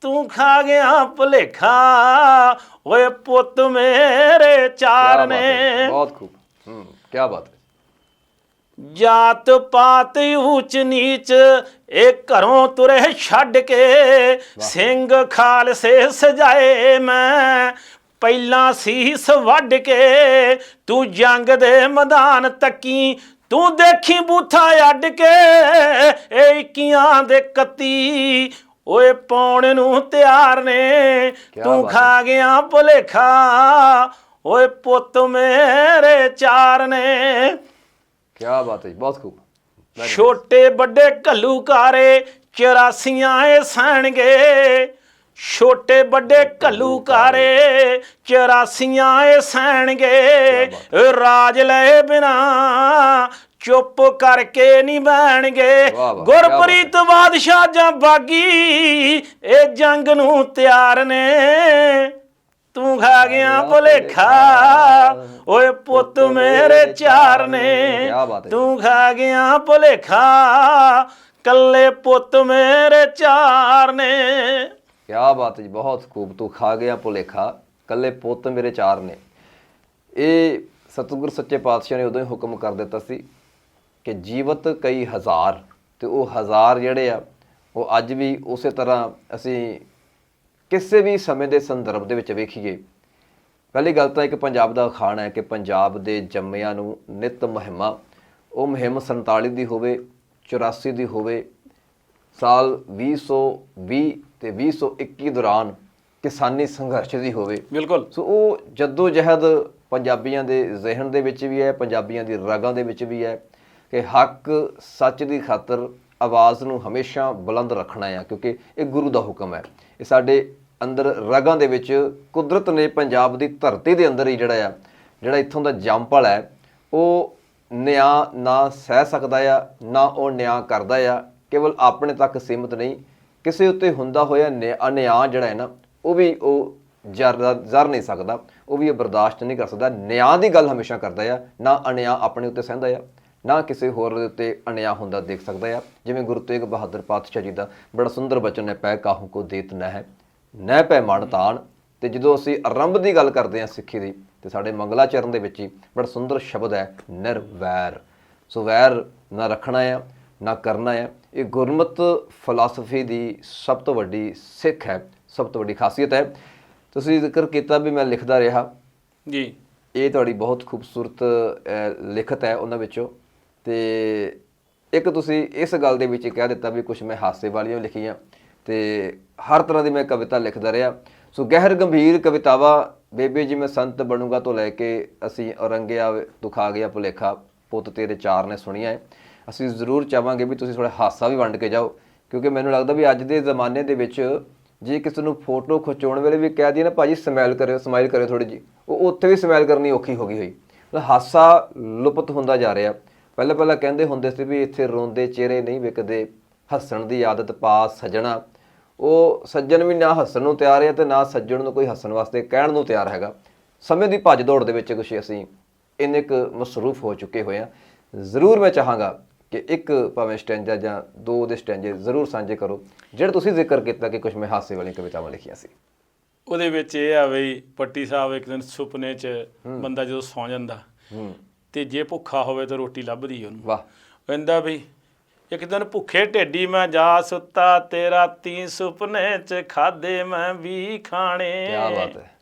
ਤੂੰ ਖਾ ਗਿਆ ਭੁਲੇਖਾ ਓਏ ਪੁੱਤ ਮੇਰੇ ਚਾਰ ਨੇ। ਬਹੁਤ ਖੂਬ। ਹੂੰ। ਕੀ ਬਾਤ ਹੈ। ਜਾਤ ਪਾਤ ਊਚ ਨੀਚ ਇਹ ਘਰੋਂ ਤੁਰੇ ਛੱਡ ਕੇ। ਸਿੰਘ ਖਾਲਸੇ ਸਜਾਏ ਮੈਂ ਪਹਿਲਾਂ ਸੀਸ ਵੱਢ ਕੇ। ਤੂੰ ਜੰਗ ਦੇ ਮੈਦਾਨ ਤੱਕੀ ਤੂੰ ਦੇਖੀ ਬੂਥਾ ਅੱਡ ਕੇ। ਇਹ ਇੱਕੀਆਂ ਦੇ ਕੱਤੀ ਓਏ ਪਾਉਣ ਨੂੰ ਤਿਆਰ ਨੇ। ਤੂੰ ਖਾ ਗਿਆ ਭੁਲੇਖਾ ਓਏ ਪੁੱਤ ਮੇਰੇ ਚਾਰ ਨੇ। ਕੀ ਬਾਤ ਹੈ ਜੀ ਬਹੁਤ ਖੂਬ. ਛੋਟੇ ਵੱਡੇ ਘੱਲੂਕਾਰੇ 84 ਏ ਸਹਿਣਗੇ। ਛੋਟੇ ਵੱਡੇ ਘੱਲੂਕਾਰੇ 84 ਏ ਸਹਿਣਗੇ। ਰਾਜ ਲਏ ਬਿਨਾ ਚੁੱਪ ਕਰਕੇ ਨਹੀਂ ਬਹਿਣਗੇ। ਵਾਹ ਵਾਹ, ਗੁਰਪ੍ਰੀਤ ਬਾਦਸ਼ਾਹ ਜਾਂ ਬਾਗੀ ਇਹ ਜੰਗ ਨੂੰ ਤਿਆਰ ਨੇ। ਤੂੰ ਖਾ ਗਿਆ ਭੁਲੇਖਾ। ਓਏ ਪੁੱਤ ਮੇਰੇ ਚਾਰ ਨੇ। ਤੂੰ ਖਾ ਗਿਆ ਭੁਲੇਖਾ। ਕੱਲੇ ਪੁੱਤ ਮੇਰੇ ਚਾਰ ਨੇ। ਕਿਆ ਬਾਤ ਜੀ ਬਹੁਤ ਖੂਬ। ਤੂੰ ਖਾ ਗਿਆ ਭੁਲੇਖਾ। ਕੱਲੇ ਪੁੱਤ ਮੇਰੇ ਚਾਰ ਨੇ। ਇਹ ਸਤਿਗੁਰ ਸੱਚੇ ਪਾਤਸ਼ਾਹ ਨੇ ਉਦੋਂ ਹੀ ਹੁਕਮ ਕਰ ਦਿੱਤਾ ਸੀ ਕਿ ਜੀਵਤ ਕਈ ਹਜ਼ਾਰ। ਤੇ ਉਹ ਹਜ਼ਾਰ ਜਿਹੜੇ ਆ ਉਹ ਅੱਜ ਵੀ ਉਸੇ ਤਰ੍ਹਾਂ ਅਸੀਂ ਕਿਸੇ ਵੀ ਸਮੇਂ ਦੇ ਸੰਦਰਭ ਦੇ ਵਿੱਚ ਵੇਖੀਏ ਪਹਿਲੀ ਗੱਲ ਤਾਂ ਇੱਕ ਪੰਜਾਬ ਦਾ ਅਖਾਣ ਹੈ ਕਿ ਪੰਜਾਬ ਦੇ ਜੰਮਿਆਂ ਨੂੰ ਨਿਤ ਮਹਿਮਾ ਉਹ ਮੁਹਿੰਮ 47 ਦੀ ਹੋਵੇ 84 ਦੀ ਹੋਵੇ ਸਾਲ 2020 ਤੇ 2021 ਦੌਰਾਨ ਕਿਸਾਨੀ ਸੰਘਰਸ਼ ਦੀ ਹੋਵੇ। ਬਿਲਕੁਲ। ਸੋ ਉਹ ਜੱਦੋ ਜਹਿਦ ਪੰਜਾਬੀਆਂ ਦੇ ਜ਼ਿਹਨ ਦੇ ਵਿੱਚ ਵੀ ਹੈ ਪੰਜਾਬੀਆਂ ਦੀ ਰਗਾਂ ਦੇ ਵਿੱਚ ਵੀ ਹੈ ਕਿ ਹੱਕ ਸੱਚ ਦੀ ਖਾਤਰ ਆਵਾਜ਼ ਨੂੰ ਹਮੇਸ਼ਾ ਬੁਲੰਦ ਰੱਖਣਾ ਹੈ ਕਿਉਂਕਿ ਇਹ ਗੁਰੂ ਦਾ ਹੁਕਮ ਹੈ। ਇਹ ਸਾਡੇ ਅੰਦਰ ਰਗਾਂ ਦੇ ਵਿੱਚ ਕੁਦਰਤ ਨੇ ਪੰਜਾਬ ਦੀ ਧਰਤੀ ਦੇ ਅੰਦਰ ਹੀ ਜਿਹੜਾ ਆ, ਜਿਹੜਾ ਇੱਥੋਂ ਦਾ ਜੰਪਲ ਹੈ, ਉਹ ਨਿਆਂ ਨਾ ਸਹਿ ਸਕਦਾ ਆ, ਨਾ ਉਹ ਨਿਆਂ ਕਰਦਾ ਆ, ਕੇਵਲ ਆਪਣੇ ਤੱਕ ਸੀਮਿਤ ਨਹੀਂ, ਕਿਸੇ ਉੱਤੇ ਹੁੰਦਾ ਹੋਇਆ ਨਿ- ਅਨਿਆਂ ਜਿਹੜਾ ਹੈ ਨਾ, ਉਹ ਵੀ ਉਹ ਜਰ, ਜ਼ਰ ਨਹੀਂ ਸਕਦਾ, ਉਹ ਵੀ ਇਹ ਬਰਦਾਸ਼ਤ ਨਹੀਂ ਕਰ ਸਕਦਾ, ਨਿਆਂ ਦੀ ਗੱਲ ਹਮੇਸ਼ਾ ਕਰਦਾ ਆ, ਨਾ ਅਨਿਆਂ ਆਪਣੇ ਉੱਤੇ ਸਹਿੰਦਾ ਆ, ਨਾ ਕਿਸੇ ਹੋਰ ਦੇ ਉੱਤੇ ਅਨਿਆਂ ਹੁੰਦਾ ਦੇਖ ਸਕਦਾ ਆ, ਜਿਵੇਂ ਗੁਰੂ ਤੇਗ ਬਹਾਦਰ ਪਾਤਸ਼ਾਹ ਜੀ ਦਾ ਬੜਾ ਸੁੰਦਰ ਬਚਨ ਹੈ, ਪੈ ਕਾਹੂ ਕੋ ਦੇਤ ਨਾ ਹੈ। ਨਹਿ ਪੈ ਮਨ ਤਾਣ। ਤੇ ਜਦੋਂ ਅਸੀਂ ਆਰੰਭ ਦੀ ਗੱਲ ਕਰਦੇ ਹਾਂ ਸਿੱਖੀ ਦੀ ਤੇ ਸਾਡੇ ਮੰਗਲਾ ਚਰਨ ਦੇ ਵਿੱਚ ਹੀ ਬੜਾ ਸੁੰਦਰ ਸ਼ਬਦ ਹੈ ਨਿਰਵੈਰ। ਸੋ ਵੈਰ ਨਾ ਰੱਖਣਾ ਹੈ ਨਾ ਕਰਨਾ ਹੈ ਇਹ ਗੁਰਮਤ ਫਿਲਾਸਫੀ ਦੀ ਸਭ ਤੋਂ ਵੱਡੀ ਸਿੱਖ ਹੈ ਸਭ ਤੋਂ ਵੱਡੀ ਖਾਸੀਅਤ ਹੈ। ਤੁਸੀਂ ਜ਼ਿਕਰ ਕੀਤਾ ਵੀ ਮੈਂ ਲਿਖਦਾ ਰਿਹਾ। ਜੀ। ਇਹ ਤੁਹਾਡੀ ਬਹੁਤ ਖੂਬਸੂਰਤ ਲਿਖਤ ਹੈ ਉਹਨਾਂ ਵਿੱਚੋਂ। ਤੇ ਇੱਕ ਤੁਸੀਂ ਇਸ ਗੱਲ ਦੇ ਵਿੱਚ ਕਹਿ ਦਿੱਤਾ ਵੀ ਕੁਝ ਮੈਂ ਹਾਸੇ ਵਾਲੀਆਂ ਲਿਖੀਆਂ। ਤੇ ਹਰ ਤਰ੍ਹਾਂ ਦੀ ਮੈਂ ਕਵਿਤਾ ਲਿਖਦਾ ਰਿਹਾ। ਸੋ ਗਹਿਰ ਗੰਭੀਰ ਕਵਿਤਾਵਾਂ, ਬੇਬੇ ਜੀ ਮੈਂ ਸੰਤ ਬਣੂੰਗਾ ਤੋਂ ਲੈ ਕੇ ਅਸੀਂ ਔਰੰਗਿਆ ਦੁਖਾ ਗਿਆ ਭੁਲੇਖਾ, ਪੁੱਤ ਤੇਰੇ ਚਾਰ ਨੇ ਸੁਣੀਆਂ ਹੈ ਅਸੀਂ ਜ਼ਰੂਰ ਚਾਹਾਂਗੇ ਵੀ ਤੁਸੀਂ ਥੋੜਾ ਹਾਸਾ ਵੀ ਵੰਡ ਕੇ ਜਾਓ, ਕਿਉਂਕਿ ਮੈਨੂੰ ਲੱਗਦਾ ਵੀ ਅੱਜ ਦੇ ਜ਼ਮਾਨੇ ਦੇ ਵਿੱਚ ਜੇ ਕਿਸੇ ਨੂੰ ਫੋਟੋ ਖਿਚਾਉਣ ਵੇਲੇ ਵੀ ਕਹਿ ਦਈਏ ਨਾ ਭਾਜੀ ਸਮਾਈਲ ਕਰਿਓ ਸਮਾਈਲ ਕਰਿਓ ਥੋੜੀ ਜੀ ਉਹ ਉੱਥੇ ਵੀ ਸਮਾਈਲ ਕਰਨੀ ਔਖੀ ਹੋ ਗਈ ਹੋਈ। ਹਾਸਾ ਲੁਪਤ ਹੁੰਦਾ ਜਾ ਰਿਹਾ। ਪਹਿਲਾਂ ਪਹਿਲਾਂ ਕਹਿੰਦੇ ਹੁੰਦੇ ਸੀ ਵੀ ਇੱਥੇ ਰੋਂਦੇ ਚਿਹਰੇ ਨਹੀਂ ਵਿਕਦੇ, ਹੱਸਣ ਦੀ ਆਦਤ ਪਾ ਸਜਣਾ। ਉਹ ਸੱਜਣ ਵੀ ਨਾ ਹੱਸਣ ਨੂੰ ਤਿਆਰ ਹੈ ਤੇ ਨਾ ਸੱਜਣ ਨੂੰ ਕੋਈ ਹੱਸਣ ਵਾਸਤੇ ਕਹਿਣ ਨੂੰ ਤਿਆਰ ਹੈਗਾ। ਸਮੇਂ ਦੀ ਭੱਜ ਦੌੜ ਦੇ ਵਿੱਚ ਕੁਛ ਅਸੀਂ ਇੰਨੇ ਕੁ ਮਸਰੂਫ ਹੋ ਚੁੱਕੇ ਹੋਏ ਆ। ਜ਼ਰੂਰ ਮੈਂ ਚਾਹਾਂਗਾ ਕਿ ਇੱਕ ਭਾਵੇਂ ਸਟੈਂਜਾ ਜਾਂ ਦੋ ਦੇ ਸਟੈਂਜੇ ਜ਼ਰੂਰ ਸਾਂਝੇ ਕਰੋ। ਜਿਹੜਾ ਤੁਸੀਂ ਜ਼ਿਕਰ ਕੀਤਾ ਕਿ ਕੁਝ ਮੈਂ ਹਾਸੇ ਵਾਲੀਆਂ ਕਵਿਤਾਵਾਂ ਲਿਖੀਆਂ ਸੀ। ਉਹਦੇ ਵਿੱਚ ਇਹ ਆ ਬਈ ਪੱਟੀ ਸਾਹਿਬ ਇੱਕ ਦਿਨ ਸੁਪਨੇ 'ਚ ਬੰਦਾ ਜਦੋਂ ਸੌਂ ਜਾਂਦਾ ਤੇ ਜੇ ਭੁੱਖਾ ਹੋਵੇ ਤਾਂ ਰੋਟੀ ਲੱਭਦੀ ਉਹਨੂੰ। ਵਾਹ। ਕਹਿੰਦਾ ਵੀ ਇੱਕ ਦਿਨ ਭੁੱਖੇ ਢੇਡੀ ਮੈਂ ਜਾ ਸੁੱਤਾ ਤੇ ਰਾਤੀ ਸੁਪਨੇ 'ਚ ਖਾਦੇ ਮੈਂ ਵੀ ਖਾਣੇ। ਕੀ ਬਾਤ ਹੈ।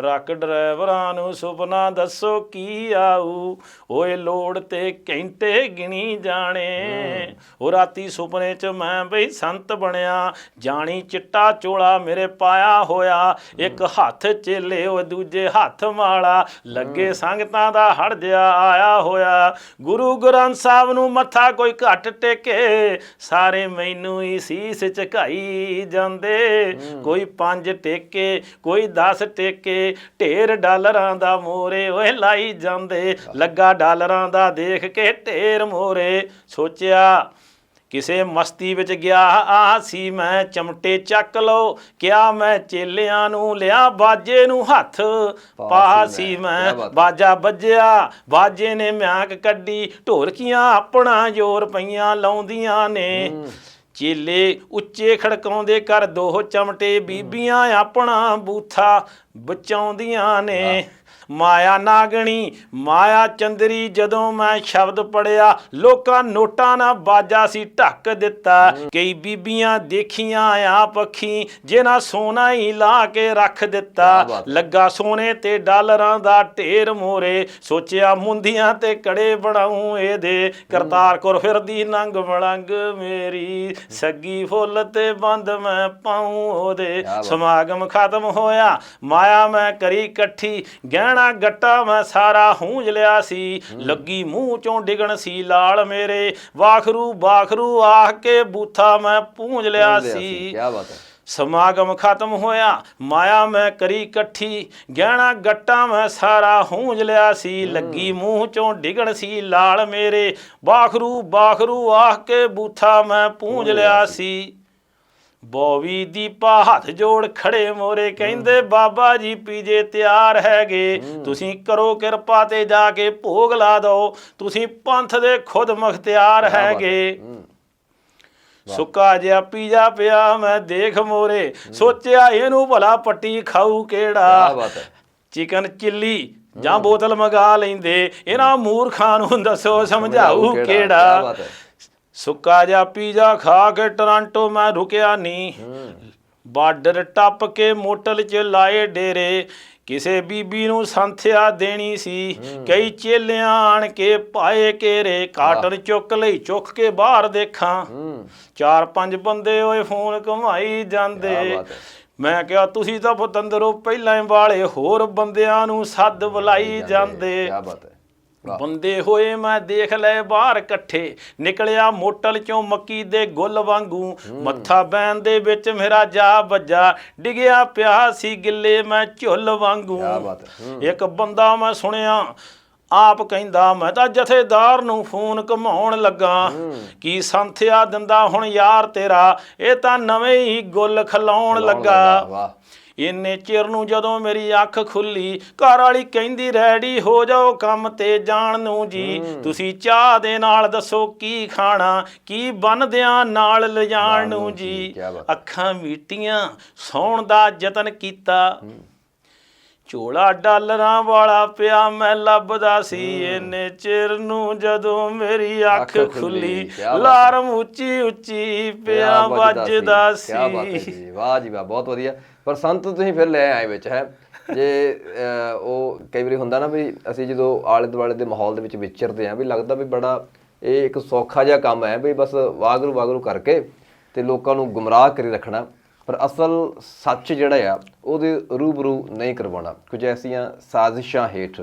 ਟਰੱਕ ਡਰਾਈਵਰਾਂ ਨੂੰ ਸੁਪਨਾ ਦੱਸੋ ਕੀ ਆਊ? ਓਏ ਲੋੜ ਤੇ ਘੰਟੇ ਗਿਣੀ ਜਾਣੇ। ਉਹ ਰਾਤੀ ਸੁਪਨੇ 'ਚ ਮੈਂ ਬਈ ਸੰਤ ਬਣਿਆ। ਜਾਣੀ ਚਿੱਟਾ ਚੋਲਾ ਮੇਰੇ ਪਾਇਆ ਹੋਇਆ। ਇੱਕ ਹੱਥ ਚੇਲੇ ਉਹ ਦੂਜੇ ਹੱਥ ਮਾਲਾ। ਲੱਗੇ ਸੰਗਤਾਂ ਦਾ ਹੜ ਜਿਆ ਆਇਆ ਹੋਇਆ। ਗੁਰੂ ਗ੍ਰੰਥ ਸਾਹਿਬ ਨੂੰ ਮੱਥਾ ਕੋਈ ਘੱਟ ਟੇਕੇ। ਸਾਰੇ ਮੈਨੂੰ ਹੀ ਸੀਸ ਝੁਕਾਈ ਜਾਂਦੇ। ਕੋਈ ਪੰਜ ਟੇਕੇ ਕੋਈ 10 ਟੇਕੇ। ਢੇਰ ਡਾਲਰਾਂ ਦਾ ਮੋਰੇ ਓਏ ਲਾਈ ਜਾਂਦੇ। ਲੱਗਾ ਡਾਲਰਾਂ ਦਾ ਦੇਖ ਕੇ ਢੇਰ ਮੋਰੇ। ਸੋਚਿਆ ਕਿਸੇ ਮਸਤੀ ਵਿੱਚ ਗਿਆ ਆ ਸੀ ਮੈਂ ਚਮਟੇ ਚੱਕ ਲਓ। ਕਿਆ ਮੈਂ ਚੇਲਿਆਂ ਨੂੰ ਲਿਆ ਬਾਜੇ ਨੂੰ ਹੱਥ। ਪਾ ਸੀ ਮੈਂ। ਬਾਜਾ ਵੱਜਿਆ। ਬਾਜੇ ਨੇ ਮਿਆਕ ਕੱਢੀ ਢੋਲਕੀਆਂ ਆਪਣਾ ਜ਼ੋਰ ਪਈਆਂ ਲਾਉਂਦੀਆਂ ਨੇ। ਚੇਲੇ ਉੱਚੇ ਖੜਕਾਉਂਦੇ ਕਰ ਦੋ ਚਮਟੇ ਬੀਬੀਆਂ ਆਪਣਾ ਬੂਥਾ। ਬਚਾਉਂਦੀਆਂ ਨੇ। ਮਾਇਆ ਨਾਗਣੀ ਮਾਇਆ ਚੰਦਰੀ ਜਦੋਂ ਮੈਂ ਸ਼ਬਦ ਪੜਿਆ ਲੋਕਾਂ ਨੋਟਾਂ ਨਾਲ ਬਾਜਾ ਸੀ ਢੱਕ ਦਿੱਤਾ। ਕਈ ਬੀਬੀਆਂ ਦੇਖੀਆਂ ਆ ਪੱਖੀ ਜਿਨ੍ਹਾਂ ਸੋਨਾ ਹੀ ਲਾ ਕੇ ਰੱਖ ਦਿੱਤਾ। ਲੱਗਾ ਸੋਨੇ ਤੇ ਡਾਲਰਾਂ ਦਾ ਢੇਰ ਮੋਰੇ ਸੋਚਿਆ ਮੁੰਦੀਆਂ ਤੇ ਕੜੇ ਬਣਾਉਂ ਇਹਦੇ। ਕਰਤਾਰਕੁਰ ਫਿਰਦੀ ਨੰਗ ਮਲੰਗ ਮੇਰੀ। ਸੱਗੀ ਫੁੱਲ ਤੇ ਬੰਦ ਮੈਂ ਪਾਉਂ ਉਹਦੇ। ਸਮਾਗਮ ਖਤਮ ਹੋਇਆ ਮਾਇਆ ਮੈਂ ਕਰੀ ਇਕੱਠੀ ਗਹਿਣਾ ਗੱਟਾ ਮੈਂ ਸਾਰਾ ਹੂੰਜ ਲਿਆ ਸੀ। ਲੱਗੀ ਮੂੰਹ ਚੋਂ ਡਿਗਣ ਸੀ ਲਾਲ ਮੇਰੇ ਵਾਖਰੂ ਵਾਖਰੂ ਆਖ ਕੇ ਬੂਥਾ ਮੈਂ ਪੂੰਝ ਲਿਆ ਸੀ। ਕੀ ਬਾਤ ਹੈ। ਸਮਾਗਮ ਖਤਮ ਹੋਇਆ ਮਾਇਆ ਮੈਂ ਕਰੀ ਇਕੱਠੀ ਗਹਿਣਾ ਗੱਟਾ ਮੈਂ ਸਾਰਾ ਹੂੰਜ ਲਿਆ ਸੀ। ਲੱਗੀ ਮੂੰਹ ਚੋਂ ਡਿਗਣ ਸੀ ਲਾਲ ਮੇਰੇ ਬਾਖਰੂ ਬਾਖਰੂ ਆਖ ਕੇ ਬੂਥਾ ਮੈਂ ਪੂੰਝ ਲਿਆ ਸੀ। ਬੋਵੀ ਦੀਪਾ ਹੱਥ ਜੋੜ ਖੜੇ ਮੋਰੇ ਕਹਿੰਦੇ ਬਾਬਾ ਜੀ ਪੀਜੇ ਤਿਆਰ ਹੈਗੇ। ਤੁਸੀਂ ਕਰੋ ਕਿਰਪਾ ਤੇ ਜਾ ਕੇ ਭੋਗ ਲਾ ਦਿਓ ਤੁਸੀਂ ਪੰਥ ਦੇ ਖੁਦ ਮੁਖਤਿਆਰ ਹੈਗੇ। ਸੁੱਕਾ ਜਿਹਾ ਪੀਜਾ ਪਿਆ ਮੈਂ ਦੇਖ ਮੋਰੇ। ਸੋਚਿਆ ਇਹਨੂੰ ਭਲਾ ਪੱਟੀ ਖਾਊ ਕਿਹੜਾ। ਚਿਕਨ ਚਿੱਲੀ ਜਾਂ ਬੋਤਲ ਮੰਗਾ ਲੈਂਦੇ। ਇਹਨਾਂ ਮੂਰਖਾਂ ਨੂੰ ਦੱਸੋ ਸਮਝਾਊ ਕੀ ਕਿਹੜਾ। ਸੁੱਕਾ ਜਿਹਾ ਪੀਜ਼ਾ ਖਾ ਕੇ ਟੋਰਾਂਟੋ ਮੈਂ ਰੁਕਿਆ ਨਹੀਂ। ਬਾਰਡਰ ਟੱਪ ਕੇ ਮੋਟਲ 'ਚ ਲਾਏ ਡੇਰੇ ਕਿਸੇ ਬੀਬੀ ਨੂੰ ਸੰਥਿਆ ਦੇਣੀ ਸੀ। ਕਈ ਚੇਲਿਆਂ ਆਣ ਕੇ ਪਾਏ ਕੇਰੇ ਕਾਟਨ ਚੁੱਕ ਲਈ ਚੁੱਕ ਕੇ ਬਾਹਰ ਦੇਖਾਂ। ਚਾਰ ਪੰਜ ਬੰਦੇ ਓਏ ਫੋਨ ਘੁਮਾਈ ਜਾਂਦੇ। ਮੈਂ ਕਿਹਾ ਤੁਸੀਂ ਤਾਂ ਪਤੰਦਰੋਂ ਪਹਿਲਾਂ ਹੀ ਵਾਲੇ ਹੋਰ ਬੰਦਿਆਂ ਨੂੰ ਸੱਦ ਬੁਲਾਈ ਜਾਂਦੇ ਕੀ ਬਾਤ ਹੈ। ਬੰਦੇ ਹੋਏ ਮੈਂ ਦੇਖ ਲਏ ਬਾਹਰ ਇਕੱਠੇ। ਨਿਕਲਿਆ ਮੋਟਲ ਚੋਂ ਮੱਕੀ ਦੇ ਗੁੱਲ ਵਾਂਗੂ। ਮੱਥਾ ਬੈਨ ਦੇ ਵਿੱਚ ਮੇਰਾ ਜਾ ਵੱਜਾ। ਡਿਗਿਆ ਪਿਆ ਸੀ ਗਿੱਲੇ ਮੈਂ ਝੁੱਲ ਵਾਂਗੂ। ਇੱਕ ਬੰਦਾ ਮੈਂ ਸੁਣਿਆ ਆਪ ਕਹਿੰਦਾ ਮੈਂ ਤਾਂ ਜਥੇਦਾਰ ਨੂੰ ਫੋਨ ਘਮਾਉਣ ਲੱਗਾ। ਕੀ ਸੰਥਿਆ ਦਿੰਦਾ ਹੁਣ ਯਾਰ ਤੇਰਾ? ਇਹ ਤਾਂ ਨਵੇਂ ਹੀ ਗੁੱਲ ਖਲਾਉਣ ਲੱਗਾ। ਇੰਨੇ ਚਿਰ ਨੂੰ ਜਦੋਂ ਮੇਰੀ ਅੱਖ ਖੁੱਲੀ ਘਰ ਵਾਲੀ ਕਹਿੰਦੀ ਰੈਡੀ ਹੋ ਜਾਓ ਕੰਮ ਤੇ ਜਾਣ ਨੂੰ ਜੀ। ਤੁਸੀਂ ਚਾਹ ਦੇ ਨਾਲ ਦੱਸੋ ਕੀ ਖਾਣਾ ਕੀ ਬੰਨਦਿਆਂ ਨਾਲ ਲਿਜਾਣ ਨੂੰ ਜੀ। ਅੱਖਾਂ ਮੀਟੀਆਂ ਸੌਣ ਦਾ ਯਤਨ ਕੀਤਾ। ਝੋਲਾ ਡਾਲਰਾਂ ਵਾਲਾ ਪਿਆ ਮੈਂ ਲੱਭਦਾ ਸੀ ਇੰਨੇ ਚਿਰ ਨੂੰ ਜਦੋਂ ਮੇਰੀ ਅੱਖ ਖੁੱਲੀ। ਲਾਰਮ ਉੱਚੀ ਉੱਚੀ ਪਿਆ ਵੱਜਦਾ ਕੀ ਬਾਤ ਹੈ ਸੀ ਜੀ ਵਾਹ ਜੀ ਵਾਹ ਬਹੁਤ ਵਧੀਆ। ਪਰ ਸੰਤ ਤੁਸੀਂ ਫਿਰ ਲੈ ਆਏ ਵਿੱਚ ਹੈ। ਜੇ ਉਹ ਕਈ ਵਾਰੀ ਹੁੰਦਾ ਨਾ ਵੀ ਅਸੀਂ ਜਦੋਂ ਆਲੇ ਦੁਆਲੇ ਦੇ ਮਾਹੌਲ ਦੇ ਵਿੱਚ ਵਿਚਰਦੇ ਆਂ ਵੀ ਲੱਗਦਾ ਵੀ ਬੜਾ ਇਹ ਇੱਕ ਸੌਖਾ ਜਿਹਾ ਕੰਮ ਹੈ ਵੀ ਬਸ ਵਾਗਰੂ ਵਾਗਰੂ ਕਰਕੇ ਤੇ ਲੋਕਾਂ ਨੂੰ ਗੁੰਮਰਾਹ ਕਰੀ ਰੱਖਣਾ। ਪਰ ਅਸਲ ਸੱਚ ਜਿਹੜਾ ਆ, ਉਹਦੇ ਰੂਬਰੂ ਨਹੀਂ ਕਰਵਾਉਣਾ। ਕੁਝ ਐਸੀਆਂ ਸਾਜ਼ਿਸ਼ਾਂ ਹੇਠ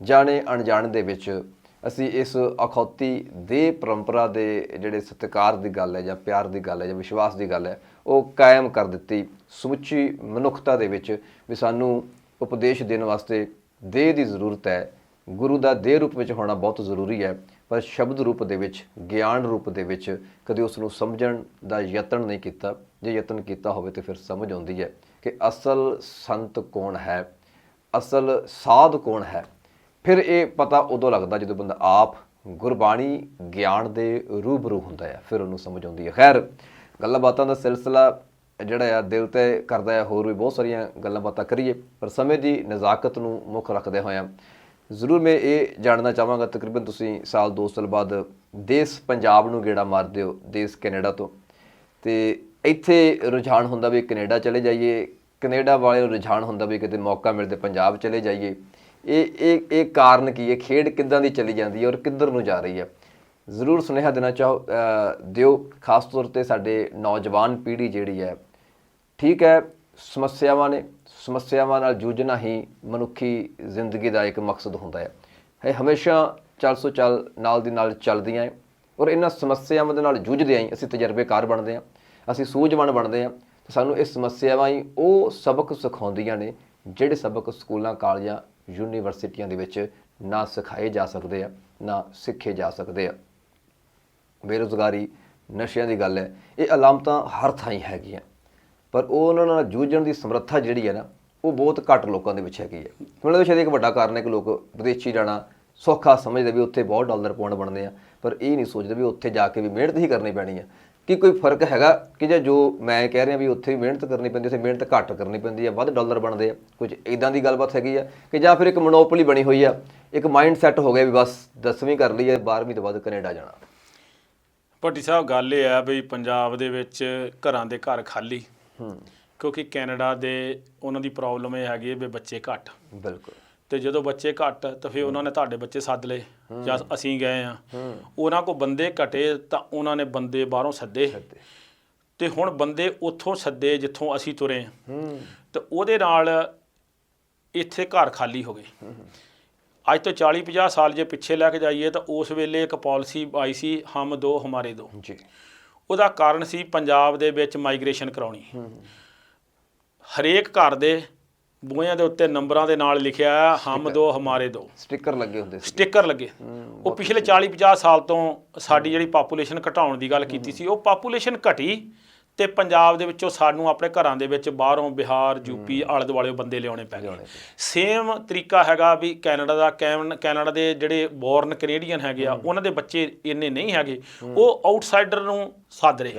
ਜਾਣੇ ਅਣਜਾਣ ਦੇ ਵਿੱਚ ਅਸੀਂ ਇਸ ਅਖੌਤੀ ਦੇ ਪਰੰਪਰਾ ਦੇ ਜਿਹੜੇ ਸਤਿਕਾਰ ਦੀ ਗੱਲ ਹੈ ਜਾਂ ਪਿਆਰ ਦੀ ਗੱਲ ਹੈ ਜਾਂ ਵਿਸ਼ਵਾਸ ਦੀ ਗੱਲ ਹੈ, ਉਹ ਕਾਇਮ ਕਰ ਦਿੱਤੀ। ਸਮੁੱਚੀ ਮਨੁੱਖਤਾ ਦੇ ਵਿੱਚ ਵੀ ਸਾਨੂੰ ਉਪਦੇਸ਼ ਦੇਣ ਵਾਸਤੇ ਦੇਹ ਦੀ ਜ਼ਰੂਰਤ ਹੈ। ਗੁਰੂ ਦਾ ਦੇਹ ਰੂਪ ਵਿੱਚ ਹੋਣਾ ਬਹੁਤ ਜ਼ਰੂਰੀ ਹੈ, ਪਰ ਸ਼ਬਦ ਰੂਪ ਦੇ ਵਿੱਚ, ਗਿਆਨ ਰੂਪ ਦੇ ਵਿੱਚ ਕਦੇ ਉਸ ਨੂੰ ਸਮਝਣ ਦਾ ਯਤਨ ਨਹੀਂ ਕੀਤਾ। ਜੇ ਯਤਨ ਕੀਤਾ ਹੋਵੇ ਤੇ ਫਿਰ ਸਮਝ ਆਉਂਦੀ ਹੈ ਕਿ ਅਸਲ ਸੰਤ ਕੌਣ ਹੈ, ਅਸਲ ਸਾਧ ਕੌਣ ਹੈ। ਫਿਰ ਇਹ ਪਤਾ ਉਦੋਂ ਲੱਗਦਾ ਜਦੋਂ ਬੰਦਾ ਆਪ ਗੁਰਬਾਣੀ ਗਿਆਨ ਦੇ ਰੂਬਰੂ ਹੁੰਦਾ ਹੈ, ਫਿਰ ਉਹਨੂੰ ਸਮਝ ਆਉਂਦੀ ਹੈ। ਖੈਰ ਗੱਲਾਂ ਬਾਤਾਂ ਦਾ ਸਿਲਸਿਲਾ ਜਿਹੜਾ ਆ, ਦਿਲ ਤੇ ਕਰਦਾ ਹੈ, ਹੋਰ ਵੀ ਬਹੁਤ ਸਾਰੀਆਂ ਗੱਲਾਂ ਬਾਤਾਂ ਕਰੀਏ, ਪਰ ਸਮੇਂ ਦੀ ਨਜ਼ਾਕਤ ਨੂੰ ਮੁੱਖ ਰੱਖਦੇ ਹੋਇਆਂ ਜ਼ਰੂਰ ਮੈਂ ਇਹ ਜਾਣਨਾ ਚਾਹਾਂਗਾ, ਤਕਰੀਬਨ ਤੁਸੀਂ ਸਾਲ 2 ਸਾਲ ਬਾਅਦ ਦੇਸ਼ ਪੰਜਾਬ ਨੂੰ ਗੇੜਾ ਮਾਰਦੇ ਹੋ, ਦੇਸ਼ ਕੈਨੇਡਾ ਤੋਂ। ਤੇ ਇੱਥੇ ਰੁਝਾਨ ਹੁੰਦਾ ਵੀ ਕੈਨੇਡਾ ਚਲੇ ਜਾਈਏ, ਕੈਨੇਡਾ ਵਾਲੇ ਨੂੰ ਰੁਝਾਨ ਹੁੰਦਾ ਵੀ ਕਿਤੇ ਮੌਕਾ ਮਿਲਦੇ ਪੰਜਾਬ ਚਲੇ ਜਾਈਏ। ਇਹ ਇਹ ਇਹ ਕਾਰਨ ਕੀ ਹੈ? ਖੇਡ ਕਿੱਦਾਂ ਦੀ ਚਲੀ ਜਾਂਦੀ ਹੈ ਔਰ ਕਿੱਧਰ ਨੂੰ ਜਾ ਰਹੀ ਹੈ? ਜ਼ਰੂਰ ਸੁਨੇਹਾ ਦੇਣਾ ਚਾਹੋ ਦਿਓ। ਖਾਸ ਤੌਰ ਤੇ ਸਾਡੇ ਨੌਜਵਾਨ ਪੀੜ੍ਹੀ ਜਿਹੜੀ ਹੈ, ਠੀਕ ਹੈ, ਸਮੱਸਿਆਵਾਂ ਨੇ, ਸਮੱਸਿਆਵਾਂ ਨਾਲ ਜੂਝਣਾ ਹੀ ਮਨੁੱਖੀ ਜ਼ਿੰਦਗੀ ਦਾ ਇੱਕ ਮਕਸਦ ਹੁੰਦਾ ਹੈ। ਇਹ ਹਮੇਸ਼ਾ ਚੱਲ ਸੋ ਚੱਲ ਨਾਲ ਦੀ ਨਾਲ ਚੱਲਦੀਆਂ ਹੈ ਔਰ ਇਹਨਾਂ ਸਮੱਸਿਆਵਾਂ ਦੇ ਨਾਲ ਜੂਝਦੇ ਆਂ ਅਸੀਂ, ਤਜਰਬੇਕਾਰ ਬਣਦੇ ਹਾਂ। ਅਸੀਂ ਸੂਝਵਾਨ ਬਣਦੇ ਹਾਂ, ਤੇ ਸਾਨੂੰ ਇਹ ਸਮੱਸਿਆਵਾਂ ਹੀ ਉਹ ਸਬਕ ਸਿਖਾਉਂਦੀਆਂ ਨੇ, ਜਿਹੜੇ ਸਬਕ ਸਕੂਲਾਂ, ਕਾਲਜਾਂ, ਯੂਨੀਵਰਸਿਟੀਆਂ ਦੇ ਵਿੱਚ ਨਾ ਸਿਖਾਏ ਜਾ ਸਕਦੇ ਆ, ਨਾ ਸਿੱਖੇ ਜਾ ਸਕਦੇ ਆ। ਬੇਰੁਜ਼ਗਾਰੀ ਨਸ਼ਿਆਂ ਦੀ ਗੱਲ ਹੈ, ਇਹ ਅਲਾਮਤਾਂ ਹਰ ਥਾਂ ਹੀ ਹੈਗੀਆਂ, ਪਰ ਉਹ ਉਹਨਾਂ ਨਾਲ ਜੂਝਣ ਦੀ ਸਮਰੱਥਾ ਜਿਹੜੀ ਹੈ ਨਾ, ਉਹ ਬਹੁਤ ਘੱਟ ਲੋਕਾਂ ਦੇ ਵਿੱਚ ਹੈਗੀ ਹੈ। ਮੈਨੂੰ ਲੱਗਦਾ ਸ਼ਾਇਦ ਇੱਕ ਵੱਡਾ ਕਾਰਨ ਹੈ ਕਿ ਲੋਕ ਵਿਦੇਸ਼ੀ ਜਾਣਾ ਸੌਖਾ ਸਮਝਦੇ ਵੀ ਉੱਥੇ ਬਹੁਤ ਡਾਲਰ ਪਾਉਂਡ ਬਣਦੇ ਆ, ਪਰ ਇਹ ਨਹੀਂ ਸੋਚਦੇ ਵੀ ਉੱਥੇ ਜਾ ਕੇ ਵੀ ਮਿਹਨਤ ਹੀ ਕਰਨੀ ਪੈਣੀ ਹੈ। ਕੀ ਕੋਈ ਫ਼ਰਕ ਹੈਗਾ ਕਿ ਜੇ ਜੋ ਮੈਂ ਕਹਿ ਰਿਹਾ ਵੀ ਉੱਥੇ ਮਿਹਨਤ ਕਰਨੀ ਪੈਂਦੀ ਉੱਥੇ ਮਿਹਨਤ ਘੱਟ ਕਰਨੀ ਪੈਂਦੀ ਹੈ ਵੱਧ ਡਾਲਰ ਬਣਦੇ ਆ ਕੁਝ ਇਦਾਂ ਦੀ ਗੱਲਬਾਤ ਹੈਗੀ ਆ ਕਿ ਜਾਂ ਫਿਰ ਇੱਕ ਮੋਨੋਪੋਲੀ ਬਣੀ ਹੋਈ ਆ ਇੱਕ ਮਾਈਂਡ ਸੈੱਟ ਹੋ ਗਿਆ ਵੀ ਬਸ 10ਵੀਂ ਕਰ ਲਈ ਹੈ 12ਵੀਂ ਤੋਂ ਬਾਅਦ ਕੈਨੇਡਾ ਜਾਣਾ। ਭੱਟੀ ਸਾਹਿਬ ਗੱਲ ਇਹ ਆ ਵੀ ਪੰਜਾਬ ਦੇ ਵਿੱਚ ਘਰਾਂ ਦੇ ਘਰ ਖਾਲੀ। ਹੂੰ। ਕਿਉਂਕਿ ਕੈਨੇਡਾ ਦੇ ਉਹਨਾਂ ਦੀ ਪ੍ਰੋਬਲਮ ਇਹ ਹੈਗੀ ਵੀ ਬੱਚੇ ਘੱਟ। ਬਿਲਕੁਲ। ਤੇ ਜਦੋਂ ਬੱਚੇ ਘੱਟ ਤਾਂ ਫਿਰ ਉਹਨਾਂ ਨੇ ਤੁਹਾਡੇ ਬੱਚੇ ਸੱਦ ਲਏ। ਜਾਂ ਅਸੀਂ ਗਏ ਆ ਉਹਨਾਂ ਕੋ ਬੰਦੇ ਘਟੇ ਤਾਂ ਉਹਨਾਂ ਨੇ ਬੰਦੇ ਬਾਹਰੋਂ ਸੱਦੇ। ਤੇ ਹੁਣ ਬੰਦੇ ਉੱਥੋਂ ਸੱਦੇ ਜਿੱਥੋਂ ਅਸੀਂ ਤੁਰੇ ਹੂੰ। ਤੇ ਉਹਦੇ ਨਾਲ ਇੱਥੇ ਘਰ ਖਾਲੀ ਹੋ ਗਏ। ਅੱਜ ਤੋਂ 40 50 ਸਾਲ ਜੇ ਪਿੱਛੇ ਲੈ ਕੇ ਜਾਈਏ ਤਾਂ ਉਸ ਵੇਲੇ ਇੱਕ ਪਾਲਿਸੀ ਆਈ ਸੀ ਹਮ ਦੋ ਹਮਾਰੇ ਦੋ। ਜੀ। ਉਹਦਾ ਕਾਰਨ ਸੀ ਪੰਜਾਬ ਦੇ ਵਿੱਚ ਮਾਈਗ੍ਰੇਸ਼ਨ ਕਰਾਉਣੀ। ਹਰੇਕ ਘਰ ਦੇ ਬੂਹਿਆਂ ਦੇ ਉੱਤੇ ਨੰਬਰਾਂ ਦੇ ਨਾਲ ਲਿਖਿਆ ਹੈ ਹਮ ਦੋ ਹਮਾਰੇ ਦੋ। ਸਟicker ਲੱਗੇ ਹੁੰਦੇ ਸੀ। ਸਟicker ਲੱਗੇ। ਉਹ ਪਿਛਲੇ 40 50 ਸਾਲ ਤੋਂ ਸਾਡੀ ਜਿਹੜੀ ਪਾਪੂਲੇਸ਼ਨ ਘਟਾਉਣ ਦੀ ਗੱਲ ਕੀਤੀ ਸੀ ਉਹ ਪਾਪੂਲੇਸ਼ਨ ਘਟੀ। ਤੇ ਪੰਜਾਬ ਦੇ ਵਿੱਚੋਂ ਸਾਨੂੰ ਆਪਣੇ ਘਰਾਂ ਦੇ ਵਿੱਚ ਬਾਹਰੋਂ ਬਿਹਾਰ ਯੂਪੀ ਆਲੇ ਦੁਆਲੇ ਬੰਦੇ ਲਿਆਉਣੇ ਪੈ ਗਏ ਸੇਮ ਤਰੀਕਾ ਹੈਗਾ ਵੀ ਕੈਨੇਡਾ ਦਾ ਕੈਨ- ਕੈਨੇਡਾ ਦੇ ਜਿਹੜੇ ਬੋਰਨ ਕੈਨੇਡੀਅਨ ਹੈਗੇ ਆ ਉਹਨਾਂ ਦੇ ਬੱਚੇ ਇੰਨੇ ਨਹੀਂ ਹੈਗੇ। ਉਹ ਆਊਟਸਾਈਡਰ ਨੂੰ ਸੱਦ ਰਹੇ।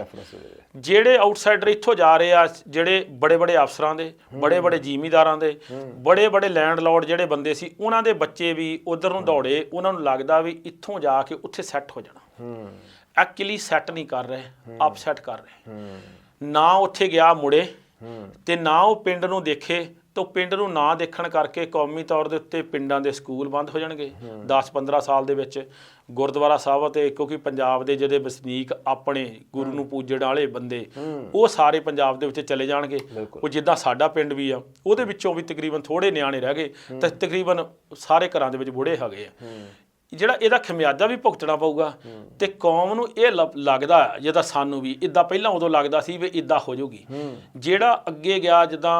ਜਿਹੜੇ ਆਊਟਸਾਈਡਰ ਇੱਥੋਂ ਜਾ ਰਹੇ ਆ ਜਿਹੜੇ ਬੜੇ ਬੜੇ ਅਫਸਰਾਂ ਦੇ ਬੜੇ ਬੜੇ ਜ਼ਿਮੀਂਦਾਰਾਂ ਦੇ ਬੜੇ ਬੜੇ ਲੈਂਡਲੌਰਡ ਜਿਹੜੇ ਬੰਦੇ ਸੀ ਉਹਨਾਂ ਦੇ ਬੱਚੇ ਵੀ ਉਧਰ ਨੂੰ ਦੌੜੇ ਉਹਨਾਂ ਨੂੰ ਲੱਗਦਾ ਵੀ ਇੱਥੋਂ ਜਾ ਕੇ ਉੱਥੇ ਸੈੱਟ ਹੋ ਜਾਣਾ। ਐਕਚੁਅਲੀ ਸੈੱਟ ਨਹੀਂ ਕਰ ਰਹੇ ਅਪਸੈਟ ਕਰ ਰਹੇ। ਨਾ ਉੱਥੇ ਗਿਆ ਮੁੜੇ ਤੇ ਨਾ ਉਹ ਪਿੰਡ ਨੂੰ ਦੇਖੇ ਤਾਂ ਪਿੰਡ ਨੂੰ ਨਾ ਦੇਖਣ ਕਰਕੇ ਕੌਮੀ ਤੌਰ ਦੇ ਉੱਤੇ ਪਿੰਡਾਂ ਦੇ ਸਕੂਲ ਬੰਦ ਹੋ ਜਾਣਗੇ। 10-15 ਸਾਲ ਦੇ ਵਿੱਚ ਗੁਰਦੁਆਰਾ ਸਾਹਿਬ ਤੇ ਕਿਉਂਕਿ ਪੰਜਾਬ ਦੇ ਜਿਹੜੇ ਵਸਨੀਕ ਆਪਣੇ ਗੁਰੂ ਨੂੰ ਪੂਜਣ ਵਾਲੇ ਬੰਦੇ ਉਹ ਸਾਰੇ ਪੰਜਾਬ ਦੇ ਵਿੱਚ ਚਲੇ ਜਾਣਗੇ। ਉਹ ਜਿੱਦਾਂ ਸਾਡਾ ਪਿੰਡ ਵੀ ਆ ਉਹਦੇ ਵਿੱਚੋਂ ਵੀ ਤਕਰੀਬਨ ਥੋੜੇ ਨਿਆਣੇ ਰਹਿ ਗਏ ਤਾਂ ਤਕਰੀਬਨ ਸਾਰੇ ਘਰਾਂ ਦੇ ਵਿੱਚ ਬੁੜੇ ਹੈਗੇ ਆ। ਜਿਹੜਾ ਇਹਦਾ ਖਮਿਆਜ਼ਾ ਵੀ ਭੁਗਤਣਾ ਪਊਗਾ ਤੇ ਕੌਮ ਨੂੰ ਇਹ ਲੱਗਦਾ ਜਿਹਦਾ ਸਾਨੂੰ ਵੀ ਇਦਾਂ ਪਹਿਲਾਂ ਉਦੋਂ ਲੱਗਦਾ ਸੀ ਵੀ ਇਦਾਂ ਹੋ ਜਾਊਗੀ। ਜਿਹੜਾ ਅੱਗੇ ਗਿਆ ਜਿੱਦਾਂ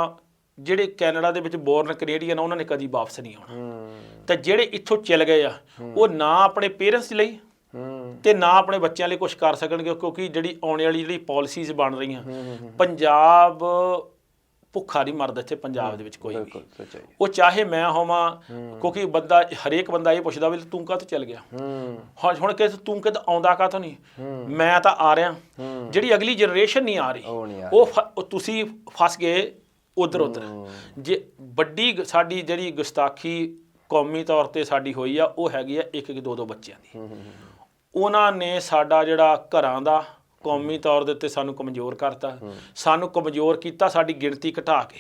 ਜਿਹੜੇ ਕੈਨੇਡਾ ਦੇ ਵਿੱਚ ਬੋਰਨ ਕੈਨੇਡੀਅਨ ਉਹਨਾਂ ਨੇ ਕਦੀ ਵਾਪਸ ਨਹੀਂ ਆਉਣਾ। ਤੇ ਜਿਹੜੇ ਇੱਥੋਂ ਚਲ ਗਏ ਆ ਉਹ ਨਾ ਆਪਣੇ ਪੇਰੈਂਟਸ ਲਈ ਤੇ ਨਾ ਆਪਣੇ ਬੱਚਿਆਂ ਲਈ ਕੁਝ ਕਰ ਸਕਣਗੇ ਕਿਉਂਕਿ ਜਿਹੜੀ ਆਉਣ ਵਾਲੀ ਜਿਹੜੀ ਪਾਲਿਸੀਜ਼ ਬਣ ਰਹੀਆਂ ਪੰਜਾਬ ਭੁੱਖਾ ਨਹੀਂ ਮਰਦਾ ਇੱਥੇ ਪੰਜਾਬ ਦੇ ਵਿੱਚ ਕੋਈ ਵੀ। ਬਿਲਕੁਲ ਸੱਚਾਈ ਉਹ ਚਾਹੇ ਮੈਂ ਹੋਵਾਂ ਕਿਉਂਕਿ ਬੰਦਾ ਹਰੇਕ ਬੰਦਾ ਇਹ ਪੁੱਛਦਾ ਵੀ ਤੂੰ ਕਾਹਤੋਂ ਚੱਲ ਗਿਆ? ਹੂੰ। ਹੁਣ ਕਿ ਤੂੰ ਕਿਦ ਆਉਂਦਾ ਕਾਹਤੋਂ ਨਹੀਂ? ਮੈਂ ਤਾਂ ਆ ਰਿਹਾ। ਜਿਹੜੀ ਅਗਲੀ ਜਨਰੇਸ਼ਨ ਨਹੀਂ ਆ ਰਹੀ ਉਹ ਤੁਸੀਂ ਫਸ ਗਏ ਉਧਰ ਉਧਰ ਜੇ ਵੱਡੀ ਸਾਡੀ ਜਿਹੜੀ ਗੁਸਤਾਖੀ ਕੌਮੀ ਤੌਰ ਤੇ ਸਾਡੀ ਹੋਈ ਆ ਉਹ ਹੈਗੀ ਆ ਇੱਕ ਇੱਕ ਦੋ। ਦੋ ਬੱਚਿਆਂ ਦੀ ਉਹਨਾਂ ਨੇ ਸਾਡਾ ਜਿਹੜਾ ਘਰਾਂ ਦਾ ਕੌਮੀ ਤੌਰ ਦੇ ਉੱਤੇ ਸਾਨੂੰ ਕਮਜ਼ੋਰ ਕਰਤਾ। ਸਾਨੂੰ ਕਮਜ਼ੋਰ ਕੀਤਾ ਸਾਡੀ ਗਿਣਤੀ ਘਟਾ ਕੇ।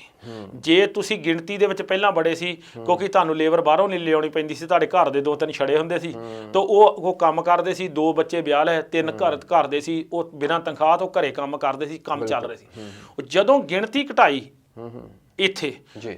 ਜੇ ਤੁਸੀਂ ਗਿਣਤੀ ਦੇ ਵਿੱਚ ਪਹਿਲਾਂ ਬੜੇ ਸੀ ਕਿਉਂਕਿ ਤੁਹਾਨੂੰ ਲੇਬਰ ਬਾਹਰੋਂ ਨਹੀਂ ਲਿਆਉਣੀ ਪੈਂਦੀ ਸੀ ਤੁਹਾਡੇ ਘਰ ਦੇ ਦੋ ਤਿੰਨ ਛੜੇ ਹੁੰਦੇ ਸੀ। ਤਾਂ ਉਹ ਉਹ ਕੰਮ ਕਰਦੇ ਸੀ ਦੋ ਬੱਚੇ ਵਿਆਹ ਲਏ ਤਿੰਨ ਘਰ ਘਰ ਦੇ ਸੀ ਉਹ ਬਿਨਾਂ ਤਨਖਾਹ ਤੋਂ ਘਰੇ ਕੰਮ ਕਰਦੇ ਸੀ ਕੰਮ ਚੱਲ ਰਹੇ ਸੀ। ਉਹ ਜਦੋਂ ਗਿਣਤੀ ਘਟਾਈ ਇੱਥੇ।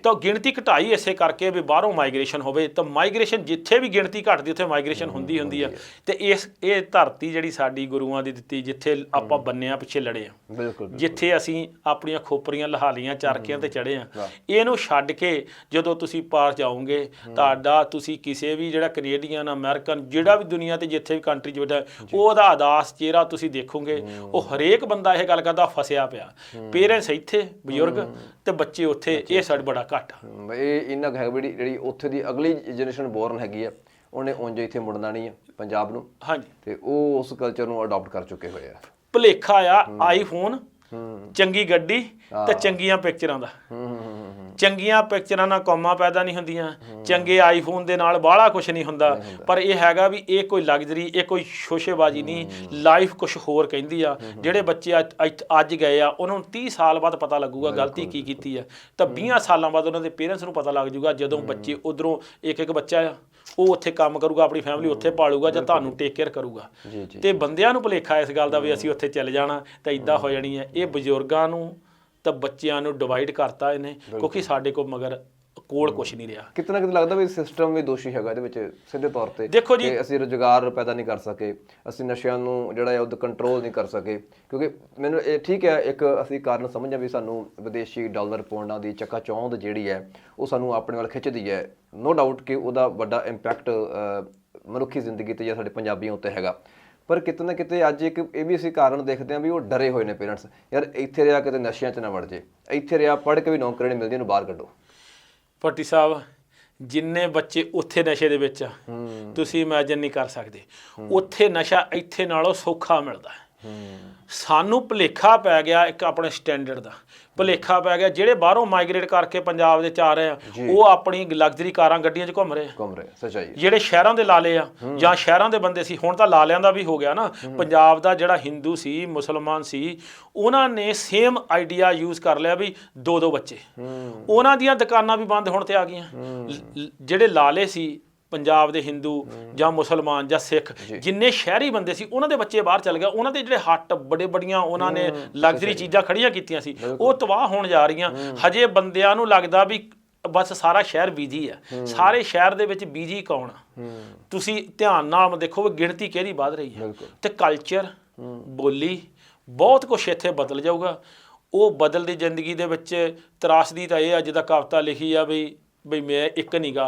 ਤਾਂ ਗਿਣਤੀ ਘਟਾਈ ਇਸੇ ਕਰਕੇ ਵੀ ਬਾਹਰੋਂ ਮਾਈਗ੍ਰੇਸ਼ਨ ਹੋਵੇ ਤਾਂ ਮਾਈਗ੍ਰੇਸ਼ਨ ਜਿੱਥੇ ਵੀ ਗਿਣਤੀ ਘਟਦੀ ਉੱਥੇ ਮਾਈਗ੍ਰੇਸ਼ਨ ਹੁੰਦੀ ਹੁੰਦੀ ਆ। ਤੇ ਇਸ ਇਹ ਧਰਤੀ ਜਿਹੜੀ ਸਾਡੀ ਗੁਰੂਆਂ ਦੀ ਦਿੱਤੀ ਜਿੱਥੇ ਆਪਾਂ ਬੰਨਿਆਂ ਪਿੱਛੇ ਲੜੇ ਆ। ਬਿਲਕੁਲ ਜਿੱਥੇ ਅਸੀਂ ਆਪਣੀਆਂ ਖੋਪਰੀਆਂ ਲਹਾਲੀਆਂ ਚਰਕਿਆਂ ਤੇ ਚੜੇ ਆ। ਇਹਨੂੰ ਛੱਡ ਕੇ ਜਦੋਂ ਤੁਸੀਂ ਪਾਰ ਜਾਓਗੇ ਤੁਹਾਡਾ ਤੁਸੀਂ ਕਿਸੇ ਵੀ ਜਿਹੜਾ ਕੈਨੇਡੀਅਨ ਅਮਰੀਕਨ ਜਿਹੜਾ ਵੀ ਦੁਨੀਆ ਤੇ ਜਿੱਥੇ ਵੀ ਕੰਟਰੀ 'ਚ ਬੈਠਾ ਉਹਦਾ ਅਦਾਸ ਚਿਹਰਾ ਤੁਸੀਂ ਦੇਖੋਗੇ ਉਹ ਹਰੇਕ ਬੰਦਾ ਇਹ ਗੱਲ ਕਰਦਾ ਫਸਿਆ ਪਿਆ। ਪੇਰੈਂਟਸ ਇੱਥੇ ਬਜ਼ੁਰਗ ਤੇ ਬੱਚੇ ਉੱਥੇ। ਇਹ ਸਾਡਾ ਬੜਾ ਘੱਟ ਆ। ਇਹ ਇੰਨਾ ਹੈ ਜਿਹੜੀ ਜਿਹੜੀ ਉੱਥੇ ਦੀ ਅਗਲੀ ਜਨਰੇਸ਼ਨ ਬੋਰਨ ਹੈਗੀ ਆ ਉਹਨੇ ਉਂਝ ਇੱਥੇ ਮੁੜਨਾ ਨਹੀਂ ਹੈ ਪੰਜਾਬ ਨੂੰ। ਹਾਂਜੀ। ਤੇ ਉਹ ਉਸ ਕਲਚਰ ਨੂੰ ਅਡਾਪਟ ਕਰ ਚੁੱਕੇ ਹੋਏ ਆ। ਭੁਲੇਖਾ ਆ ਆਈਫੋਨ ਚੰਗੀ ਗੱਡੀ ਤੇ ਚੰਗੀਆਂ ਪਿਕਚਰਾਂ ਦਾ। ਚੰਗੀਆਂ ਪਿਕਚਰਾਂ ਨਾਲ ਕੌਮਾਂ ਪੈਦਾ ਨਹੀਂ ਹੁੰਦੀਆਂ ਚੰਗੇ ਆਈਫੋਨ ਦੇ ਨਾਲ ਬਾਹਲਾ ਕੁਝ ਨਹੀਂ ਹੁੰਦਾ। ਪਰ ਇਹ ਹੈਗਾ ਵੀ ਇਹ ਕੋਈ ਲਗਜ਼ਰੀ ਇਹ ਕੋਈ ਸ਼ੋਸ਼ੇਬਾਜ਼ੀ ਨਹੀਂ। ਲਾਈਫ ਕੁਝ ਹੋਰ ਕਹਿੰਦੀ ਆ। ਜਿਹੜੇ ਬੱਚੇ ਅੱਜ- ਅੱਜ- ਅੱਜ ਗਏ ਆ ਉਹਨਾਂ ਨੂੰ 30 ਸਾਲ ਬਾਅਦ ਪਤਾ ਲੱਗੂਗਾ ਗਲਤੀ ਕੀ ਕੀਤੀ ਆ। ਤਾਂ 20 ਸਾਲਾਂ ਬਾਅਦ ਉਹਨਾਂ ਦੇ ਪੇਰੈਂਟਸ ਨੂੰ ਪਤਾ ਲੱਗ ਜਾਊਗਾ ਜਦੋਂ ਬੱਚੇ ਉਧਰੋਂ ਇੱਕ ਇੱਕ ਬੱਚਾ ਆ ਉਹ ਉੱਥੇ ਕੰਮ ਕਰੂਗਾ ਆਪਣੀ ਫੈਮਿਲੀ ਉੱਥੇ ਪਾਲੂਗਾ ਜਾਂ ਤੁਹਾਨੂੰ ਟੇਕ ਕੇਅਰ ਕਰੂਗਾ। ਤੇ ਬੰਦਿਆਂ ਨੂੰ ਭੁਲੇਖਾ ਇਸ ਗੱਲ ਦਾ ਵੀ ਅਸੀਂ ਉੱਥੇ ਚੱਲ ਜਾਣਾ ਤਾਂ ਇਦਾਂ ਹੋ ਜਾਣੀ ਹੈ। ਇਹ ਬਜ਼ੁਰਗਾਂ ਨੂੰ ਤਾਂ ਬੱਚਿਆਂ ਨੂੰ ਡਿਵਾਈਡ ਕਰਤਾ ਇਹਨੇ ਕਿਉਂਕਿ ਸਾਡੇ ਕੋਲ ਮਗਰ ਕੋਲ ਕੁਝ ਨਹੀਂ ਰਿਹਾ। ਕਿਤਨਾ ਕਿਤੇ ਲੱਗਦਾ ਵੀ ਸਿਸਟਮ ਵੀ ਦੋਸ਼ੀ ਹੈਗਾ ਇਹਦੇ ਵਿੱਚ ਸਿੱਧੇ ਤੌਰ ਤੇ ਦੇਖੋ ਜੀ- ਅਸੀਂ ਰੁਜ਼ਗਾਰ ਪੈਦਾ ਨਹੀਂ ਕਰ ਸਕੇ ਅਸੀਂ ਨਸ਼ਿਆਂ ਨੂੰ ਜਿਹੜਾ ਹੈ ਉਹ ਕੰਟਰੋਲ ਨਹੀਂ ਕਰ ਸਕੇ। ਕਿਉਂਕਿ ਮੈਨੂੰ ਇਹ ਠੀਕ ਹੈ ਇੱਕ ਅਸੀਂ ਕਾਰਨ ਸਮਝਿਆ ਵੀ ਸਾਨੂੰ ਵਿਦੇਸ਼ੀ ਡਾਲਰ ਪੌਂਡਾਂ ਦੀ ਚੱਕਾ ਚੌਂਦ ਜਿਹੜੀ ਹੈ ਉਹ ਸਾਨੂੰ ਆਪਣੇ ਵੱਲ ਖਿੱਚਦੀ ਹੈ। ਨੋ ਡਾਊਟ ਕਿ ਉਹਦਾ ਵੱਡਾ ਇੰਪੈਕਟ ਮਨੁੱਖੀ ਜ਼ਿੰਦਗੀ ਤੇ ਜਾਂ ਸਾਡੇ ਪੰਜਾਬੀਆਂ ਉੱਤੇ ਹੈਗਾ। ਪਰ ਕਿਤੇ ਨਾ ਕਿਤੇ ਅੱਜ ਇੱਕ ਇਹ ਵੀ ਅਸੀਂ ਕਾਰਨ ਦੇਖਦੇ ਹਾਂ ਵੀ ਉਹ ਡਰੇ ਹੋਏ ਨੇ ਪੇਰੈਂਟਸ ਯਾਰ ਇੱਥੇ ਰਿਹਾ ਕਿਤੇ ਨਸ਼ਿਆਂ 'ਚ ਨਾ ਵੜ ਜੇ। ਇੱਥੇ ਰਿਹਾ ਪੜ੍ਹ ਕੇ ਵੀ ਨੌਕਰੀ ਨਹੀਂ ਮਿਲਦੀ ਇਹਨੂੰ ਬਾਹਰ ਕੱਢੋ। ਭੱਟੀ ਸਾਹਿਬ ਜਿੰਨੇ ਬੱਚੇ ਉੱਥੇ ਨਸ਼ੇ ਦੇ ਵਿੱਚ ਆ ਤੁਸੀਂ ਇਮੇਜਿਨ ਨਹੀਂ ਕਰ ਸਕਦੇ। ਉੱਥੇ ਨਸ਼ਾ ਇੱਥੇ ਨਾਲੋਂ ਸੌਖਾ ਮਿਲਦਾ। ਹੈ ਸਾਨੂੰ ਭੁਲੇਖਾ ਪੈ ਗਿਆ ਇੱਕ ਆਪਣੇ ਸਟੈਂਡਰਡ ਦਾ। ਭੁਲੇਖਾ ਪੈ ਗਿਆ ਜਿਹੜੇ ਬਾਹਰੋਂ ਮਾਈਗ੍ਰੇਟ ਕਰਕੇ ਪੰਜਾਬ ਦੇ ਚ ਆ ਰਹੇ ਆ ਉਹ ਆਪਣੀ ਲਗਜ਼ਰੀ ਕਾਰਾਂ ਗੱਡੀਆਂ 'ਚ ਘੁੰਮ ਰਹੇ ਆ। ਘੁੰਮ ਰਹੇ ਸੱਚਾਈ ਜਿਹੜੇ ਸ਼ਹਿਰਾਂ ਦੇ ਲਾਲੇ ਆ ਜਾਂ ਸ਼ਹਿਰਾਂ ਦੇ ਬੰਦੇ ਸੀ ਹੁਣ ਤਾਂ ਲਾਲਿਆਂ ਦਾ ਵੀ ਹੋ ਗਿਆ ਨਾ। ਪੰਜਾਬ ਦਾ ਜਿਹੜਾ ਹਿੰਦੂ ਸੀ ਮੁਸਲਮਾਨ ਸੀ ਉਹਨਾਂ ਨੇ ਸੇਮ ਆਈਡੀਆ ਯੂਜ਼ ਕਰ ਲਿਆ ਵੀ ਦੋ ਦੋ ਬੱਚੇ ਉਹਨਾਂ ਦੀਆਂ ਦੁਕਾਨਾਂ ਵੀ ਬੰਦ ਹੋਣ ਤੇ ਆ ਗਈਆਂ। ਜਿਹੜੇ ਲਾਲੇ ਸੀ ਪੰਜਾਬ ਦੇ ਹਿੰਦੂ ਜਾਂ ਮੁਸਲਮਾਨ ਜਾਂ ਸਿੱਖ ਜਿੰਨੇ ਸ਼ਹਿਰੀ ਬੰਦੇ ਸੀ ਉਹਨਾਂ ਦੇ ਬੱਚੇ ਬਾਹਰ ਚਲ ਗਏ। ਉਹਨਾਂ ਦੇ ਜਿਹੜੇ ਹੱਟ ਬੜੇ ਬੜੀਆਂ ਉਹਨਾਂ ਨੇ ਲਗਜ਼ਰੀ ਚੀਜ਼ਾਂ ਖੜੀਆਂ ਕੀਤੀਆਂ ਸੀ। ਉਹ ਤਬਾਹ ਹੋਣ ਜਾ ਰਹੀਆਂ। ਹਜੇ ਬੰਦਿਆਂ ਨੂੰ ਲੱਗਦਾ ਵੀ ਬਸ ਸਾਰਾ ਸ਼ਹਿਰ ਬੀਜੀ ਆ ਸਾਰੇ ਸ਼ਹਿਰ ਦੇ ਵਿੱਚ ਬੀਜੀ ਕੌਣ ਆ? ਤੁਸੀਂ ਧਿਆਨ ਨਾਲ ਦੇਖੋ ਵੀ ਗਿਣਤੀ ਕਿਹਦੀ ਵੱਧ ਰਹੀ ਹੈ। ਤੇ ਕਲਚਰ ਬੋਲੀ ਬਹੁਤ ਕੁਝ ਇੱਥੇ ਬਦਲ ਜਾਊਗਾ। ਉਹ ਬਦਲਦੀ ਜ਼ਿੰਦਗੀ ਦੇ ਵਿੱਚ ਤਰਾਸਦੀ ਤਾਂ ਇਹ ਆ ਜਿਹਦਾ ਕਵਿਤਾ ਲਿਖੀ ਆ ਵੀ ਬਈ ਮੈਂ ਇੱਕ ਨੀਗਾ।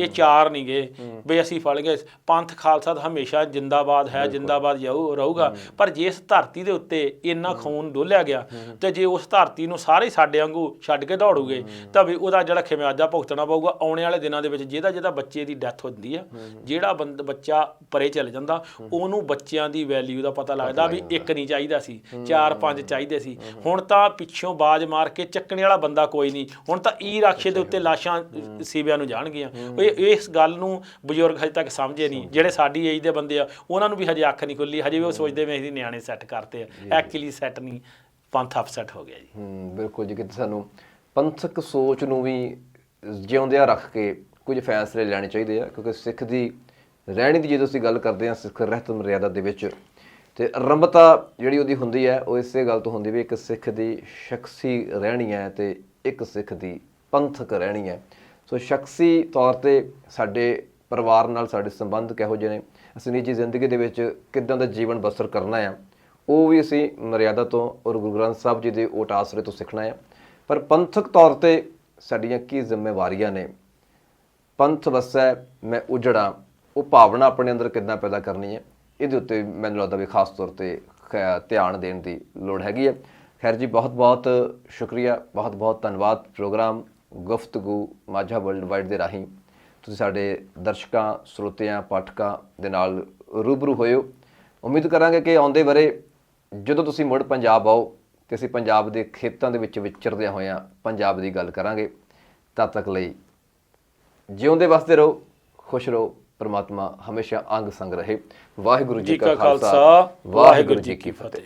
ਇਹ ਚਾਰ ਨੀਗੇ ਬਈ ਅਸੀਂ ਫੜ ਗਏ ਪੰਥ ਖਾਲਸਾ ਤਾਂ ਹਮੇਸ਼ਾ ਜਿੰਦਾਬਾਦ ਹੈ ਜਿੰਦਾਬਾਦ ਜਾਊ ਰਹੂਗਾ। ਪਰ ਜੇ ਇਸ ਧਰਤੀ ਦੇ ਉੱਤੇ ਇੰਨਾ ਖੂਨ ਡੋਲਿਆ ਗਿਆ ਤੇ ਜੇ ਉਸ ਧਰਤੀ ਨੂੰ ਸਾਰੇ ਸਾਡੇ ਵਾਂਗੂ ਛੱਡ ਕੇ ਦੌੜੂਗੇ ਤਾਂ ਵੀ ਉਹਦਾ ਜਿਹੜਾ ਖਿਮਿਆਜਾ ਭੁਗਤਣਾ ਪਊਗਾ ਆਉਣ ਵਾਲੇ ਦਿਨਾਂ ਦੇ ਵਿੱਚ ਜਿਹਦਾ ਜਿਹਦਾ ਬੱਚੇ ਦੀ ਡੈਥ ਹੁੰਦੀ ਆ ਜਿਹੜਾ ਬੱਚਾ ਪਰੇ ਚਲ ਜਾਂਦਾ ਉਹਨੂੰ ਬੱਚਿਆਂ ਦੀ ਵੈਲਿਊ ਦਾ ਪਤਾ ਲੱਗਦਾ ਵੀ ਇੱਕ ਨਹੀਂ ਚਾਹੀਦਾ ਸੀ ਚਾਰ ਪੰਜ ਚਾਹੀਦੇ ਸੀ। ਹੁਣ ਤਾਂ ਪਿੱਛੋਂ ਬਾਜ ਮਾਰ ਕੇ ਚੱਕਣੇ ਵਾਲਾ ਬੰਦਾ ਕੋਈ ਨਹੀਂ ਹੁਣ ਤਾਂ ਈ ਰਾਖੇ ਦੇ ਉੱਤੇ ਲਾਸ਼ਾਂ ਸੀਬਿਆਂ ਨੂੰ ਜਾਣਗੀਆਂ। ਇਹ ਇਸ ਗੱਲ ਨੂੰ ਬਜ਼ੁਰਗ ਹਜੇ ਤੱਕ ਸਮਝੇ ਨਹੀਂ। ਜਿਹੜੇ ਸਾਡੀ ਏਜ ਦੇ ਬੰਦੇ ਆ ਉਹਨਾਂ ਨੂੰ ਵੀ ਹਜੇ ਅੱਖ ਨਹੀਂ ਖੁੱਲੀ। ਹਜੇ ਵੀ ਉਹ ਸੋਚਦੇ ਵੀ ਅਸੀਂ ਨਿਆਣੇ ਸੈੱਟ ਕਰਤੇ ਆ। ਐਕਚੁਅਲੀ ਸੈੱਟ ਨਹੀਂ। ਪੰਥ ਅਪਸੈਟ ਹੋ ਗਿਆ ਜੀ। ਹਮ ਬਿਲਕੁਲ ਜੀ ਕਿਤੇ ਸਾਨੂੰ ਪੰਥਕ ਸੋਚ ਨੂੰ ਵੀ ਜਿਉਂਦਿਆਂ ਰੱਖ ਕੇ ਕੁਝ ਫੈਸਲੇ ਲੈਣੇ ਚਾਹੀਦੇ ਆ ਕਿਉਂਕਿ ਸਿੱਖ ਦੀ ਰਹਿਣੀ ਦੀ ਜਦੋਂ ਅਸੀਂ ਗੱਲ ਕਰਦੇ ਹਾਂ ਸਿੱਖ ਰਹਿਤ ਮਰਿਆਦਾ ਦੇ ਵਿੱਚ ਤੇ ਆਰੰਭਤਾ ਜਿਹੜੀ ਉਹਦੀ ਹੁੰਦੀ ਹੈ ਉਹ ਇਸੇ ਗੱਲ ਤੋਂ ਹੁੰਦੀ ਵੀ ਇੱਕ ਸਿੱਖ ਦੀ ਸ਼ਖਸੀ ਰਹਿਣੀ ਹੈ ਤੇ ਇੱਕ ਸਿੱਖ ਦੀ ਪੰਥਕ ਰਹਿਣੀ ਹੈ। ਸੋ ਸ਼ਖਸੀ ਤੌਰ ਤੇ ਸਾਡੇ ਪਰਿਵਾਰ ਨਾਲ ਸਾਡੇ ਸੰਬੰਧ ਕਿਹੋ ਜਿਹੇ ਨੇ, ਅਸੀਂ ਨਿੱਜੀ ਜ਼ਿੰਦਗੀ ਦੇ ਵਿੱਚ ਕਿੱਦਾਂ ਦਾ ਜੀਵਨ ਬਸਰ ਕਰਨਾ ਹੈ ਉਹ ਵੀ ਅਸੀਂ ਮਰਿਆਦਾ ਤੋਂ ਔਰ ਗੁਰੂ ਗ੍ਰੰਥ ਸਾਹਿਬ ਜੀ ਦੇ ਓਟ ਆਸਰੇ ਤੋਂ ਸਿੱਖਣਾ ਹੈ ਪਰ ਪੰਥਕ ਤੌਰ ਤੇ ਸਾਡੀਆਂ ਕੀ ਜ਼ਿੰਮੇਵਾਰੀਆਂ ਨੇ? ਪੰਥ ਵਸੈ, ਮੈਂ ਉਜੜਾ, ਉਹ ਭਾਵਨਾ ਆਪਣੇ ਅੰਦਰ ਕਿੱਦਾਂ ਪੈਦਾ ਕਰਨੀ ਹੈ ਇਹਦੇ ਉੱਤੇ ਮੈਨੂੰ ਲੱਗਦਾ ਵੀ ਖਾਸ ਤੌਰ ਤੇ ਖ- ਧਿਆਨ ਦੇਣ ਦੀ ਲੋੜ ਹੈਗੀ ਹੈ ਖੈਰ ਜੀ ਬਹੁਤ ਬਹੁਤ ਸ਼ੁਕਰੀਆ ਬਹੁਤ ਬਹੁਤ ਧੰਨਵਾਦ programme Guftagu Majha world wide ਦੇ ਰਾਹੀਂ ਤੁਸੀਂ ਸਾਡੇ ਦਰਸ਼ਕਾਂ ਸਰੋਤਿਆਂ ਪਾਠਕਾਂ ਦੇ ਨਾਲ ਰੂਬਰੂ ਹੋਇਓ। ਉਮੀਦ ਕਰਾਂਗੇ ਕਿ ਆਉਂਦੇ ਬਾਰੇ ਜਦੋਂ ਤੁਸੀਂ ਮੁੜ ਪੰਜਾਬ ਆਓ ਤੇ ਅਸੀਂ ਪੰਜਾਬ ਦੇ ਖੇਤਾਂ ਦੇ ਵਿੱਚ ਵਿਚਰਦਿਆਂ ਹੋਇਆਂ ਪੰਜਾਬ ਦੀ ਗੱਲ ਕਰਾਂਗੇ ਤਦ ਤੱਕ ਲਈ ਜਿਉਂਦੇ ਵਸਦੇ ਰਹੋ ਖੁਸ਼ ਰਹੋ ਪ੍ਰਮਾਤਮਾ ਹਮੇਸ਼ਾ ਅੰਗ ਸੰਗ ਰਹੇ। ਵਾਹਿਗੁਰੂ ਜੀ ਕਾ ਖਾਲਸਾ ਵਾਹਿਗੁਰੂ ਜੀ ਕੀ ਫਤਿਹ।